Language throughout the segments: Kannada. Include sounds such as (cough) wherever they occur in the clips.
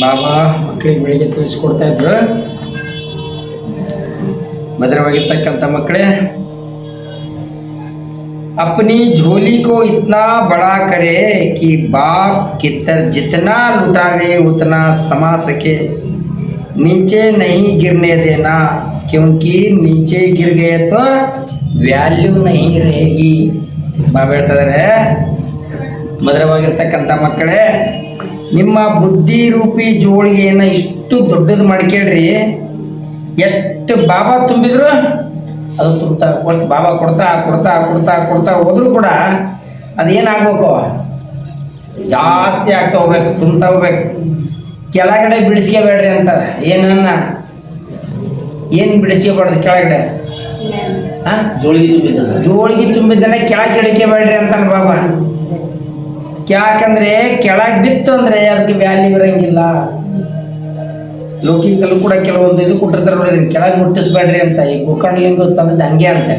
ಬಾಬಾ ಮಕ್ಕಳಿಗೆ ಬೆಳಿಗ್ಗೆ ತಿಳಿಸ್ಕೊಡ್ತಾ ಇದ್ರು ಮಧುರವಾಗಿರ್ತಕ್ಕಂಥ ಮಕ್ಕಳೇ अपनी झोली को इतना बड़ा करे कि बाप कितर जितना लुटावे उतना समा सके नीचे नहीं गिरने देना क्योंकि नीचे गिर गए तो ವ್ಯಾಲ್ಯೂ नहीं रहेगी ಬಾಬಾ ಹೇಳ್ತಾ ಇದಾರೆ ಮಧುರವಾಗಿರ್ತಕ್ಕಂಥ ಮಕ್ಕಳೇ ನಿಮ್ಮ ಬುದ್ಧಿ ರೂಪಿ ಜೋಳಿಗೆಯನ್ನು ಇಷ್ಟು ದೊಡ್ಡದು ಮಾಡ್ಕೇಳ್ರಿ ಎಷ್ಟು ಬಾಬಾ ತುಂಬಿದ್ರು ಅದು ತುಂಬ್ತಾ ಅಷ್ಟು ಬಾಬಾ ಕೊಡ್ತಾ ಕೊಡ್ತಾ ಕೊಡ್ತಾ ಕೊಡ್ತಾ ಹೋದರೂ ಕೂಡ ಅದೇನಾಗಬೇಕು? ಜಾಸ್ತಿ ಆಗ್ತಾ ಹೋಗ್ಬೇಕು ತುಂಬ್ತಾ ಹೋಗ್ಬೇಕು. ಕೆಳಗಡೆ ಬಿಡಿಸ್ಕೋಬೇಡ್ರಿ ಅಂತಾರೆ ಏನನ್ನ? ಏನು ಬಿಡಿಸ್ಕೋಬಾರ್ದು ಕೆಳಗಡೆ? ಹಾಂ ಜೋಳಿಗೆ ತುಂಬಿದ್ರು ಜೋಳಿಗೆ ತುಂಬಿದ್ದನ್ನ ಕೆಳಗೆ ಕೆಡಿಕೆಬೇಡ್ರಿ ಅಂತಾನೆ ಬಾಬಾ. ಯಾಕಂದ್ರೆ ಕೆಳಗೆ ಬಿತ್ತು ಅಂದ್ರೆ ಅದಕ್ಕೆ ವ್ಯಾಲ್ಯೂ ಇರಂಗಿಲ್ಲ. ಲೌಕಿಕಲ್ಲೂ ಕೂಡ ಕೆಲವೊಂದು ಇದು ಕೊಟ್ಟಿರ್ತಾರೆ ನೋಡಿದ್ರೆ ಇದನ್ನ ಕೆಳಗೆ ಮುಟ್ಟಿಸ್ಬೇಡ್ರಿ ಅಂತ. ಈ ಗೋಕರ್ಣಲಿಂಗ ತಂದದ್ದು ಹಂಗೆ ಅಂತ.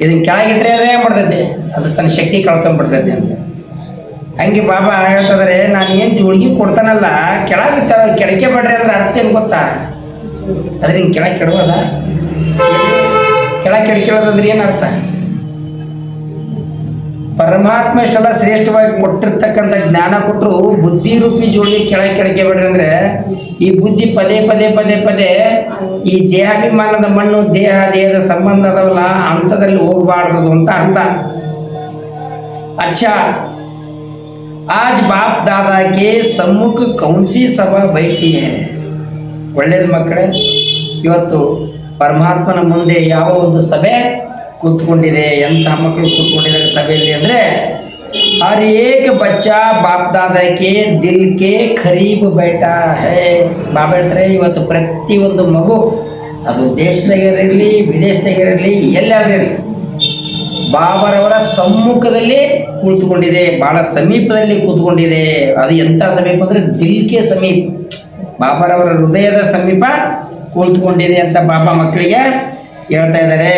ಇದನ್ನ ಕೆಳಗಿಟ್ರೆ ಏನ್ ಮಾಡ್ತೈತಿ. ಅದು ತನ್ನ ಶಕ್ತಿ ಕಳ್ಕೊಂಡ್ಬಿಡ್ತೈತಿ ಅಂತ. ಹಂಗೆ ಬಾಬಾ ಹೇಳ್ತಿದಾರೆ, ನಾನು ಏನು ಜೋಳಿಗೆ ಕೊಡ್ತಾನಲ್ಲ, ಕೆಳಗೆ ಬಿತ್ತಾರ ಕೆಳಕೆ ಬೇಡ್ರಿ ಅಂದ್ರೆ ಅರ್ಥ ಏನು ಗೊತ್ತಾ? ಅದ್ರ ಕೆಳಗೆ ಕೆಡವದ? ಕೆಳಗೆ ಕೆಡ್ಕೊಳ್ಳೋದಂದ್ರೆ ಏನು ಅರ್ಥ? ಪರಮಾತ್ಮ ಇಷ್ಟೆಲ್ಲ ಶ್ರೇಷ್ಠವಾಗಿ ಕೊಟ್ಟಿರ್ತಕ್ಕಂಥ ಜ್ಞಾನ ಕೊಟ್ಟರು ಬುದ್ಧಿ ರೂಪಿ ಜೋಳಿಗೆ ಕೆಳಗೆ ಕೆಳಗೆ ಬೇಡ್ರಿ ಅಂದ್ರೆ ಈ ಬುದ್ಧಿ ಪದೇ ಪದೇ ಪದೇ ಪದೇ ಈ ದೇಹಾಭಿಮಾನದ ಮಣ್ಣು ದೇಹ ದೇಹದ ಸಂಬಂಧ ಅದಾವಲ್ಲ ಅಂಥದ್ರಲ್ಲಿ ಹೋಗಬಾರ್ದು ಅಂತ ಅರ್ಥ अच्छा आज बाप दादा के सम्मुख कौन सी सभा बैठी है ಒಳ್ಳೇದು ಮಕ್ಕಳೇ ಇವತ್ತು ಪರಮಾತ್ಮನ ಮುಂದೆ ಯಾವ ಒಂದು ಸಭೆ ಕೂತ್ಕೊಂಡಿದೆ, ಎಂಥ ಮಕ್ಕಳು ಕೂತ್ಕೊಂಡಿದ್ದಾರೆ ಸಭೆಯಲ್ಲಿ ಅಂದರೆ ಹರ್ ಏಕ್ ಬಚ್ಚಾ ಬಾಪ್ ದಿಲ್ ಕೆ ಖರೀಬ್ ಬೆಟ್ಟ ಹೇ. ಬಾಬ ಹೇಳ್ತಾರೆ, ಇವತ್ತು ಪ್ರತಿಯೊಂದು ಮಗು ಅದು ದೇಶದಾಗಿರಲಿ ವಿದೇಶದಾಗಿರಲಿ ಎಲ್ಲಾದ್ರೂ ಇರಲಿ, ಬಾಬರವರ ಸಮ್ಮುಖದಲ್ಲಿ ಕುಳಿತುಕೊಂಡಿದೆ ಬಹಳ ಸಮೀಪದಲ್ಲಿ ಕೂತ್ಕೊಂಡಿದೆ. ಅದು ಎಂಥ ಸಮೀಪ ಅಂದರೆ ದಿಲ್ಕೆ ಸಮೀಪ. ಬಾಬರವರ ಹೃದಯದ ಸಮೀಪ ಕುಳಿತುಕೊಂಡಿದೆ ಅಂತ ಬಾಬಾ ಮಕ್ಕಳಿಗೆ ಹೇಳ್ತಾ ಇದ್ದಾರೆ.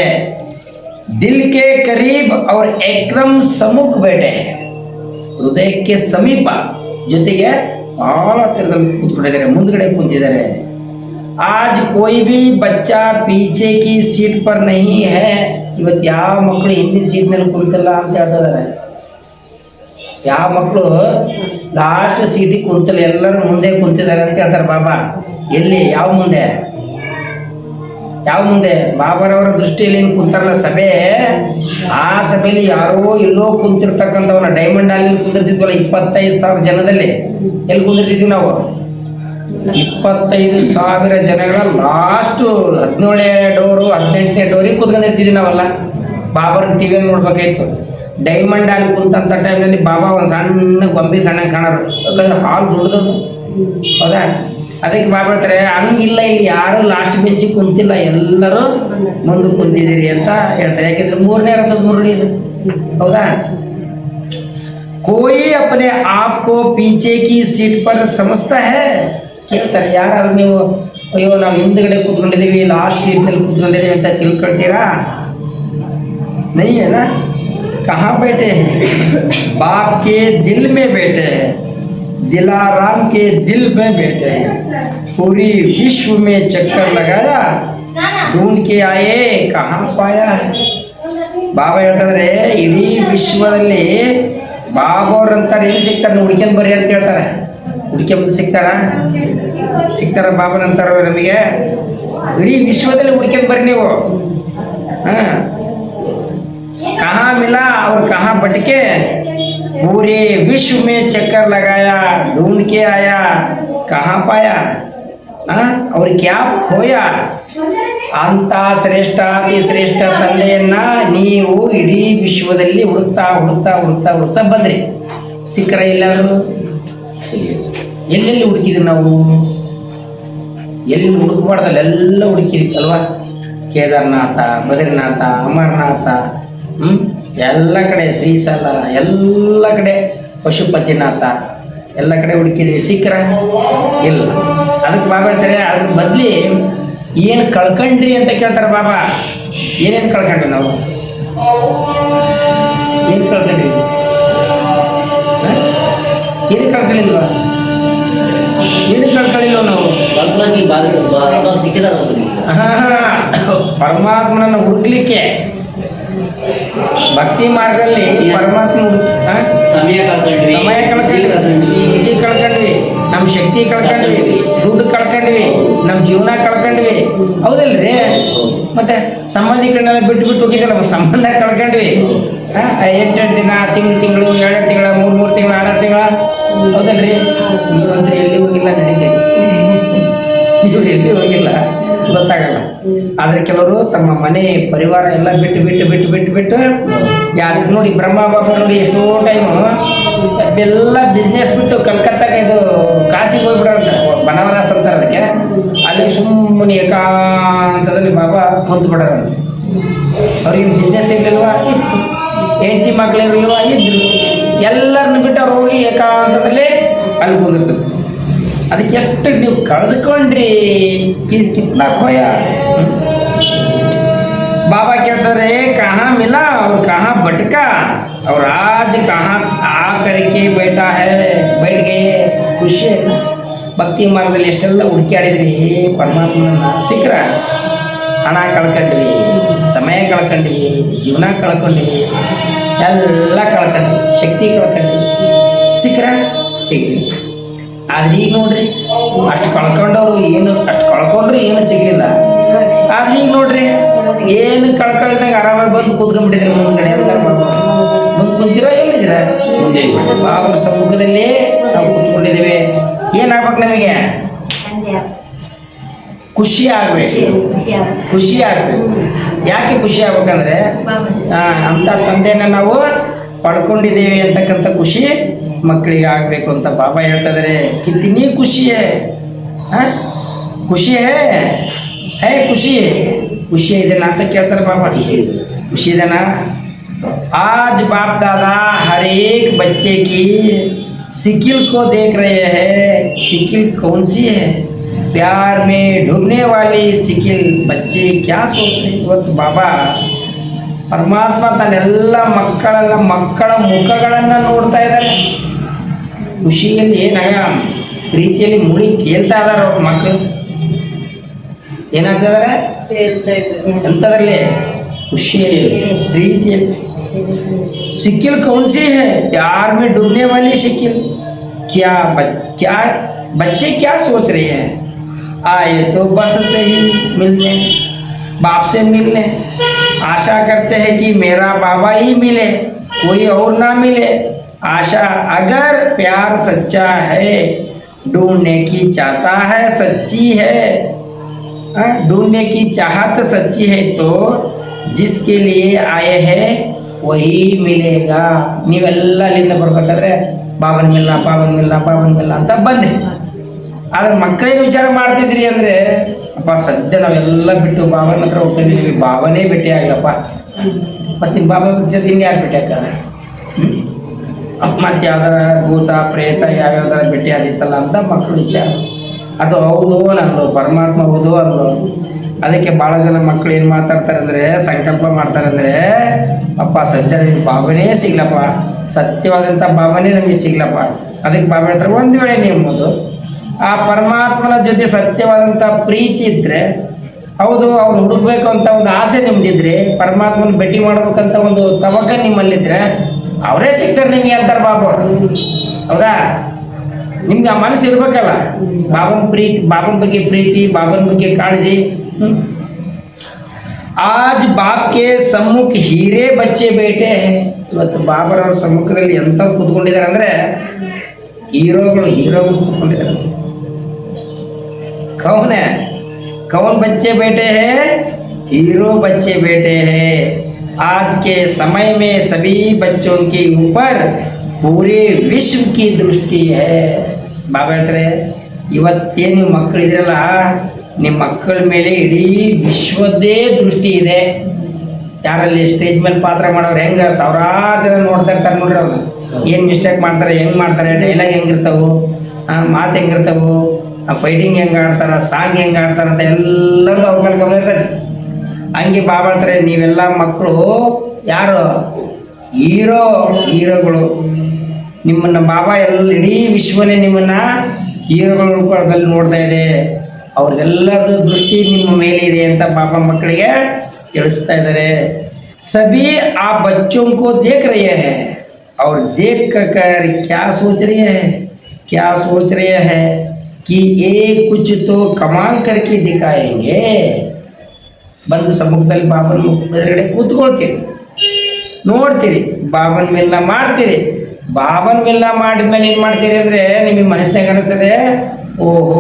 ದಿಲ್ಕೆ ಕರೀಬ್ ಅವ್ರ ಏಕ್ದಮ್ ಸಮ್ಮುಖ ಬೇಟೆ ಹೃದಯಕ್ಕೆ ಸಮೀಪ ಜೊತೆಗೆ ಬಹಳ ಹತ್ತಿರದಲ್ಲಿ ಕೂತ್ಕೊಂಡಿದ್ದಾರೆ ಮುಂದ್ಗಡೆ ಕೂತಿದ್ದಾರೆ आज कोई भी बच्चा पीछे की सीट पर नहीं है ಇವತ್ತು ಯಾವ ಮಕ್ಕಳು ಹಿಂದಿನ ಸೀಟ್ನಲ್ಲಿ ಕುಂತಿಲ್ಲ ಅಂತ ಹೇಳ್ತಿದ್ದಾರೆ ಯಾವ ಮಕ್ಕಳು ಲಾಸ್ಟ್ ಸೀಟಿಗೆ ಕುಂತಿಲ್ಲ ಎಲ್ಲರೂ ಮುಂದೆ ಕುಂತಿದ್ದಾರೆ ಅಂತ ಹೇಳ್ತಾರೆ ಬಾಬಾ ಎಲ್ಲಿ ಯಾವ ಮುಂದೆ ಯಾವ ಮುಂದೆ? ಬಾಬರವರ ದೃಷ್ಟಿಯಲ್ಲಿ ಏನು ಕುಂತಾರಲ್ಲ ಸಭೆ? ಆ ಸಭೆಯಲ್ಲಿ ಯಾರೋ ಎಲ್ಲೋ ಕುಂತಿರ್ತಕ್ಕಂಥವನ್ನ ಡೈಮಂಡ್ ಅಲ್ಲಿ ಕುಂದಿರ್ತಿದ್ವಲ್ಲ ಇಪ್ಪತ್ತೈದು ಸಾವಿರ ಜನದಲ್ಲಿ. ಎಲ್ಲಿ ಕುಂದಿರ್ತಿದ್ವಿ ನಾವು? ಇಪ್ಪತ್ತೈದು ಸಾವಿರ ಜನಗಳ ಲಾಸ್ಟು ಹದಿನೇಳನೇ ಡೋರು ಹದಿನೆಂಟನೇ ಡೋರಿಗೆ ಕುತ್ಕೊಂಡಿರ್ತಿದ್ವಿ ನಾವೆಲ್ಲ. ಬಾಬರ್ ಟಿ ವಿಯಲ್ಲಿ ನೋಡ್ಬೇಕಾಯ್ತು. ಡೈಮಂಡ್ ಅಲ್ಲಿ ಕುಂತಂಥ ಟೈಮ್ನಲ್ಲಿ ಬಾಬಾ ಒಂದು ಸಣ್ಣ ಗೊಂಬೆ ಕಣ್ಣಂಗೆ ಕಾಣೋರು. ಯಾಕಂದ್ರೆ ಹಾಲು ದೊಡ್ಡದು ಹೌದಾ? ಅದಕ್ಕೆ ಮಾಡ್ಬಿಡ್ತಾರೆ ಹಂಗಿಲ್ಲ ಇಲ್ಲಿ ಯಾರು ಲಾಸ್ಟ್ ಬೆಂಚಿಗೆ ಕುಂತಿಲ್ಲ, ಎಲ್ಲರೂ ಮುಂದೆ ಕುಂತಿದ್ದೀರಿ ಅಂತ ಹೇಳ್ತಾರೆ. ಯಾಕೆಂದ್ರೆ ಮೂರನೇ ರಥದ ಮುರುಳಿ ಇದು. ಹೌದಾ? ಕೋಯಿ ಅಪನೆ ಆಪ್ಕೋ, ಪೀಚೆ ಕಿ, ಸೀಟ್ ಪರ್ ಸಮಸ್ತ ಹೇ ಕೇಳ್ತಾರೆ. ಯಾರಾದ್ರೂ ನೀವು, ಅಯ್ಯೋ, ನಾವು ಹಿಂದ್ಗಡೆ ಕುತ್ಕೊಂಡಿದ್ದೀವಿ ಲಾಸ್ಟ್ ಸೀಟ್ನಲ್ಲಿ ಕುತ್ಕೊಂಡಿದ್ದೀವಿ ಅಂತ ತಿಳ್ಕೊಳ್ತೀರಾ? ನೈಯೇನಾ ಕಹಾ ಬೇಟೆ ಬಾಪ್ ಕೆ ದಿಲ್ ಮೇ ಬೇಟೆ, ದಿಲಾರಾಮ್ ಕೆ ದಿಲ್ ಮೇ ಬೇಟೆ. पूरी विश्व में चक्कर लगाया ढूंढ के आए कहाँ पाया है ಬಾಬಾ ಹೇಳ್ತಾರೆ ಇಡೀ ವಿಶ್ವದಲ್ಲಿ ಬಾಬಾ ಅವ್ರು ಅಂತಾರೆ ಎಲ್ಲಿ ಸಿಗ್ತಾರೆ ಹುಡ್ಕೊಂಡ್ ಬರ್ರಿ ಅಂತ ಹೇಳ್ತಾರೆ ಹುಡ್ಕೊಂಡ್ ಸಿಗ್ತಾರ ಸಿಗ್ತಾರ ಬಾಬನಂತಾರ ನಮಗೆ ಇಡೀ ವಿಶ್ವದಲ್ಲಿ ಹುಡ್ಕೊಂಡ್ ಬರ್ರಿ ನೀವು ಹಾಂ कहाँ मिला और कहाँ भटके पूरे विश्व में चक्कर लगाया ढूंढ के आया कहाँ पाया ಅವ್ರಿಗೆ ಯಾವ ಖೋಯ ಶ್ರೇಷ್ಠ ಶ್ರೇಷ್ಠಾತಿ ಶ್ರೇಷ್ಠ ತಂದೆಯನ್ನ ನೀವು ಇಡೀ ವಿಶ್ವದಲ್ಲಿ ಹುಡುಕ್ತಾ ಹುಡುಕ್ತಾ ಹುಡುಕ್ತಾ ಹುಡುಕ್ತಾ ಬಂದ್ರಿ. ಸಿಕ್ಕರ ಎಲ್ಲಾದರೂ? ಎಲ್ಲೆಲ್ಲಿ ಹುಡುಕಿದ್ರಿ ನಾವು? ಎಲ್ಲಿ ಹುಡುಕಬಾರ್ದಲ್ಲ, ಎಲ್ಲ ಹುಡುಕಿದ್ರಿ ಅಲ್ವಾ ಕೇದಾರನಾಥ, ಬದ್ರಿನಾಥ, ಅಮರನಾಥ, ಹ್ಮ್? ಎಲ್ಲ ಕಡೆ ಶ್ರೀಸಲ ಎಲ್ಲ ಕಡೆ ಪಶುಪತಿನಾಥ. ಎಲ್ಲ ಕಡೆ ಹುಡುಕಿದ್ವಿ. ಸಿಕ್ಕರ ಇಲ್ಲ. ಅದಕ್ಕೆ ಬಾಬಾ ಹೇಳ್ತಾರೆ ಅದ್ರ ಬದ್ಲಿ ಏನು ಕಳ್ಕೊಂಡ್ರಿ ಅಂತ ಕೇಳ್ತಾರೆ ಬಾಬಾ. ಏನೇನು ಕಳ್ಕೊಂಡ್ರಿ ನಾವು? ಏನು ಕಳ್ಕೊಂಡ್ವಿ ಏನು ಕಳ್ಕೊಳ್ಳಿಲ್ವಾ ಏನು ಕಳ್ಕೊಳ್ಳಿಲ್ವ ನಾವು? ಪರಮಾತ್ಮನನ್ನು ಹುಡುಕ್ಲಿಕ್ಕೆ ಭಕ್ತಿ ಮಾರ್ಗದಲ್ಲಿ ಪರಮಾತ್ಮ ಹುಡುಕ್ ನಮ್ಮ ಶಕ್ತಿ ಕಳ್ಕೊಂಡ್ವಿ, ದುಡ್ಡು ಕಳ್ಕೊಂಡ್ವಿ ನಮ್ಮ ಜೀವನ ಕಳ್ಕೊಂಡ್ವಿ. ಹೌದಲ್ರಿ? ಮತ್ತೆ ಸಂಬಂಧಿಕರನ್ನೆಲ್ಲ ಬಿಟ್ಟು ಬಿಟ್ಟು ಹೋಗಿದ್ದೆ ನಮ್ಮ ಸಂಬಂಧ ಕಳ್ಕೊಂಡ್ವಿ. ಎಂಟೆಂಟು ದಿನ, ತಿಂಗಳು ತಿಂಗಳು ಎರಡೆರಡು ತಿಂಗಳ, ಮೂರು ಮೂರು ತಿಂಗಳು, ಆರು ತಿಂಗಳ. ಹೌದಲ್ರಿ? ನೀವಂತೂ ಎಲ್ಲಿ ಹೋಗಿಲ್ಲ ನಡೀತೈತಿ. ನೀವು ಎಲ್ಲಿ ಹೋಗಿಲ್ಲ, ಗೊತ್ತಾಗಲ್ಲ. ಆದ್ರೆ ಕೆಲವರು ತಮ್ಮ ಮನೆ, ಪರಿವಾರ ಎಲ್ಲ ಬಿಟ್ಟು ಬಿಟ್ಟು ಬಿಟ್ಟು ಬಿಟ್ಟು ಬಿಟ್ಟು ಯಾರು ನೋಡಿ ಬ್ರಹ್ಮ ಬಾಬಾ ನೋಡಿ ಎಷ್ಟೋ ಟೈಮು ಎಲ್ಲ ಬಿಸ್ನೆಸ್ ಬಿಟ್ಟು ಕಲ್ಕತ್ತಾಗ ಇದು ಕಾಸಿಗೆ ಹೋಗ್ಬಿಡೋಂತ ಬನವರಾಸ್ ಅಂತ ಅದಕ್ಕೆ. ಅಲ್ಲಿ ಸುಮ್ಮನೆ ಏಕಾಂತದಲ್ಲಿ ಬಾಬಾ ಕುಂತು ಬಿಡೋರಂತ. ಅವ್ರಿಗೆ ಬಿಸ್ನೆಸ್ ಇರಲಿಲ್ವಾ? ಇತ್ತು. ಹೆಂಡತಿ ಮಕ್ಕಳಿರಲಿಲ್ವಾ ಇದ್ರು. ಎಲ್ಲರನ್ನು ಬಿಟ್ಟು ಅವ್ರು ಹೋಗಿ ಏಕಾಂತದಲ್ಲಿ ಅಲ್ಲಿ ಕುಂದಿರ್ತದೆ ಅದಕ್ಕೆ ಎಷ್ಟು ನೀವು ಕಳೆದುಕೊಂಡ್ರಿ. ಕಿತ್ನಾಕ್ ಕಿತ್ನಾ ಬಾಬಾ ಕೇಳ್ತಾರೆ ಕಹಾ ಮಿಲಾ, ಅವ್ರ ಕಹಾ ಭಟ್ಕಾ, ಅವ್ರ ಆಜ್ ಕಹ ಆ ಕರಿಕೆ ಬೈಟಾ ಹೇ, ಬೈಟ್ಗೆ ಖುಷಿ ಭಕ್ತಿ ಮಾರ್ಗದಲ್ಲಿ ಎಷ್ಟೆಲ್ಲ ಹುಡುಕಾಡಿದ್ರಿ ಪರಮಾತ್ಮನ ಸಿಕ್ಕ್ರ ಹಣ ಕಳ್ಕೊಂಡ್ವಿ, ಸಮಯ ಕಳ್ಕೊಂಡ್ವಿ, ಜೀವನ ಕಳ್ಕೊಂಡ್ವಿ, ಎಲ್ಲ ಕಳ್ಕೊಂಡ್ವಿ, ಶಕ್ತಿ ಕಳ್ಕೊಂಡ್ವಿ. ಸಿಕ್ಕ್ರ? ಸಿಗ್ಲಿ. ಆದ್ರೆ ಈಗ ನೋಡ್ರಿ ಅಷ್ಟು ಕಳ್ಕೊಂಡವ್ರು ಏನು ಅಷ್ಟು ಕಳ್ಕೊಂಡ್ರು ಏನು ಸಿಗಲಿಲ್ಲ. ಆದ್ರೆ ಈಗ ನೋಡ್ರಿ ಏನು ಕಳ್ಕೊಳ್ದಾಗ ಆರಾಮಾಗಿ ಬಂದು ಕೂತ್ಕೊಂಡ್ಬಿಟ್ಟಿದ್ರೆ ಮುಂದ್ಗಡೆ ಅಂತ ಮುಂದೆ ಕುಂತಿರೋ ಎಲ್ಲಿದ್ದೀರ ಬಾಬರ ಸಮ್ಮುಖದಲ್ಲಿ ನಾವು ಕೂತ್ಕೊಂಡಿದ್ದೇವೆ. ಏನಾಗ್ಬೇಕು ನಮಗೆ? ಖುಷಿ ಆಗ್ಬೇಕು. ಖುಷಿ ಆಗ್ಬೇಕು. ಯಾಕೆ ಖುಷಿ ಆಗ್ಬೇಕಂದ್ರೆ ಅಂತ ತಂದೆನ ನಾವು ಪಡ್ಕೊಂಡಿದ್ದೇವೆ ಅಂತಕ್ಕಂಥ ಖುಷಿ ಮಕ್ಕಳಿಗೆ ಆಗಬೇಕು ಅಂತ ಬಾಬಾ ಹೇಳ್ತಾ ಇದಾರೆ ಕಿತ್ತಿನಿ ಖುಷಿಯೇ ಆ? ಖುಷಿಯೇ ಹೇ ಖುಷಿ ಖುಷಿ ಇದೆನಾ ಅಂತ ಕೇಳ್ತಾರೆ ಬಾಬಾ ಖುಷಿ ಇದೆನಾ आज बाप दादा हर एक बच्चे की सिकिल को देख रहे हैं सिकिल कौन सी है प्यार में डूबने वाली सिकिल बच्चे क्या सोच रहे ಇವತ್ತು ಬಾಬಾ ಪರಮಾತ್ಮ ತನ್ನೆಲ್ಲ ಮಕ್ಕಳೆಲ್ಲ ಮಕ್ಕಳ ಮುಖಗಳನ್ನು ನೋಡ್ತಾ ಇದ್ದಾರೆ ಖುಷಿಯಲ್ಲಿ ಏನಾಗ ಪ್ರೀತಿಯಲ್ಲಿ ಮುಳಿ ತೇಲ್ತಾ ಇದಾರೆ ಅವ್ರ ಮಕ್ಕಳು ಏನಾಗ್ತಾ ಇದಾರೆ ಎಂಥದ್ರಲ್ಲಿ ಖುಷಿಯಲ್ಲಿ ಪ್ರೀತಿಯಲ್ಲಿ सिकिल कौन सी है प्यार में डूबने वाली शिकिल क्या बच, क्या बच्चे क्या सोच रहे हैं आए तो बस से ही मिलने बाप से मिलने आशा करते हैं कि मेरा बाबा ही मिले कोई और ना मिले आशा अगर प्यार सच्चा है ढूंढने की चाहता है सच्ची है हाँ, ढूंढने की चाहत सच्ची है तो जिसके लिए आए हैं वही मिलेगा ನೀವೆಲ್ಲ ಅಲ್ಲಿಂದ ಬರ್ಬೇಕಾದ್ರೆ ಬಾಬನ್ ಮಿಲ್ಲ ಬಾಬನ್ ಮಿಲ್ಲ ಬಾಬನ್ ಮಿಲ್ಲ ಅಂತ ಬಂದ್ರಿ ಆದ್ರೆ ಮಕ್ಕಳೇನು ವಿಚಾರ ಮಾಡ್ತಿದ್ರಿ ಅಂದ್ರೆ ಅಪ್ಪ, ಸದ್ಯ ನಾವೆಲ್ಲ ಬಿಟ್ಟು ಬಾಬನ ಹತ್ರ ಹೋಗ್ತಿದ್ದೀವಿ ಬಾಬನೇ ಭೇಟಿ ಆಗಿಲ್ಲಪ್ಪ. ಮತ್ತಿನ್ ಬಾಬಾ ಜೊತೆ ಇನ್ಯಾರು ಭೇಟಿ ಹಾಕಾರ ಮತ್ತೆ ಯಾವ್ದಾರ ಭೂತ, ಪ್ರೇತ ಯಾವ್ಯಾವ್ದಾರ ಭೇಟಿ ಆದಿತ್ತಲ್ಲ ಅಂತ ಮಕ್ಕಳು ವಿಚಾರ. ಅದು ಹೌದು ನಂದು ಪರಮಾತ್ಮ ಹೌದು ಅಂದು ಅದಕ್ಕೆ ಭಾಳ ಜನ ಮಕ್ಕಳು ಏನು ಮಾತಾಡ್ತಾರೆ ಅಂದರೆ, ಸಂಕಲ್ಪ ಮಾಡ್ತಾರೆ ಅಂದರೆ, ಅಪ್ಪ, ಸದ್ಯ ನಮಗೆ ಬಾಬನೇ ಸಿಗ್ಲಪ್ಪ. ಸತ್ಯವಾದಂಥ ಬಾಬನೇ ನಮಗೆ ಸಿಗ್ಲಪ್ಪ. ಅದಕ್ಕೆ ಬಾಬಾ ಹೇಳ್ತಾರೆ ಒಂದು ವೇಳೆ ನೀವು ಆ ಪರಮಾತ್ಮನ ಜೊತೆ ಸತ್ಯವಾದಂಥ ಪ್ರೀತಿ ಇದ್ದರೆ ಹೌದು, ಅವ್ರು ಹುಡುಕ್ಬೇಕು ಅಂತ ಒಂದು ಆಸೆ ನಿಮ್ದಿದ್ರೆ, ಪರಮಾತ್ಮನ ಭೇಟಿ ಮಾಡ್ಬೇಕಂತ ಒಂದು ತವಕ ನಿಮ್ಮಲ್ಲಿದ್ರೆ, ಅವರೇ ಸಿಗ್ತಾರೆ ನಿಮಗೆ ಅಂತಾರೆ ಬಾಬು ಹೌದಾ? ನಿಮ್ಗೆ ಆ ಮನಸ್ಸು ಇರ್ಬೇಕಲ್ಲ. ಬಾಬನ್ ಪ್ರೀತಿ, ಬಾಬನ್ ಬಗ್ಗೆ ಪ್ರೀತಿ, ಬಾಬನ್ ಬಗ್ಗೆ ಕಾಳಜಿ? ಆಜ್ ಬಾಬ್ಗೆ ಸಮ್ಮುಖ ಹೀರೇ ಬಚ್ಚೆ ಬೇಟೆ. ಇವತ್ತು ಬಾಬರವ್ರ ಸಮ್ಮುಖದಲ್ಲಿ ಎಂತ ಕೂತ್ಕೊಂಡಿದ್ದಾರೆ ಅಂದ್ರೆ, ಹೀರೋಗಳು ಹೀರೋಗಳು ಕೂತ್ಕೊಂಡಿದ್ದಾರೆ. कौन है? कौन बच्चे बेटे हैं? हीरो बच्चे बेटे हैं। आज के समय में सभी बच्चों के ऊपर पूरे विश्व की दृष्टि है। ಬಾಬಾ ಹೇಳ್ತಾರೆ ಇವತ್ತೇ ನೀವು ನಿಮ್ಮ ಮಕ್ಕಳ ಮೇಲೆ ಇಡೀ ವಿಶ್ವದ್ದೇ ದೃಷ್ಟಿ ಇದೆ ಯಾರಲ್ಲಿ ಸ್ಟೇಜ್ ಮೇಲೆ ಪಾತ್ರ ಮಾಡೋರು ಹೆಂಗೆ ಸಾವಿರಾರು ಜನ ನೋಡ್ತಾ ಇರ್ತಾರೆ ನೋಡ್ರಿ ಅವ್ರನ್ನ ಏನು ಮಿಸ್ಟೇಕ್ ಮಾಡ್ತಾರೆ ಹೆಂಗೆ ಮಾಡ್ತಾರೆ ಡೈಲಾಗ್ ಹೆಂಗಿರ್ತಾವು ಮಾತು ಹೆಂಗಿರ್ತಾವು ಆ ಫೈಟಿಂಗ್ ಹೆಂಗೆ ಆಡ್ತಾರ ಸಾಂಗ್ ಹೆಂಗೆ ಆಡ್ತಾರ ಅಂತ ಎಲ್ಲರೂ ಅವ್ರ ಮೇಲೆ ಗಮನ ಇರ್ತೈತಿ. ಹಂಗೆ ಬಾಬಾಳ್ತಾರೆ ನೀವೆಲ್ಲ ಮಕ್ಕಳು ಯಾರು? ಹೀರೋ, ಹೀರೋಗಳು. ನಿಮ್ಮನ್ನು ಬಾಬಾ ಎಲ್ಲ ಇಡೀ ವಿಶ್ವನೇ ನಿಮ್ಮನ್ನು ಹೀರೋಗಳ ರೂಪದಲ್ಲಿ ನೋಡ್ತಾ ಇದೆ. ಅವ್ರದ್ದೆಲ್ಲರದ್ದು ದೃಷ್ಟಿ ನಿಮ್ಮ ಮೇಲೆ ಇದೆ ಅಂತ ಬಾಬಾ ಮಕ್ಕಳಿಗೆ ತಿಳಿಸ್ತಾ ಇದ್ದಾರೆ. ಸಭಿ, ಆ ಬಚ್ಚೊಂಕೋ ದೇಖ ರಹೇ ಹೇ. ಅವ್ರ ದೇಖ ಕ್ಯಾ ಸೋಚ ರಹೇ ಕ್ಯಾ ಸೋಚ ರಹೇ ಹೇ? कि ये कुछ तो कमाल करके दिखाएंगे ಬಂದು ಸಮ್ಮುಖದಲ್ಲಿ ಬಾಬನ ಎದುರುಗಡೆ ಕೂತ್ಕೊಳ್ತೀರಿ ನೋಡ್ತೀರಿ ಬಾಬನ ಮಿಲ್ನ ಮಾಡ್ತೀರಿ ಬಾಬನ ಮಿಲ್ನ ಮಾಡಿದ್ಮೇಲೆ ಏನು ಮಾಡ್ತೀರಿ ಅಂದರೆ ನಿಮಗೆ ಮನಸ್ಸಿನಾಗ ಅನಿಸ್ತದೆ ಓಹೋ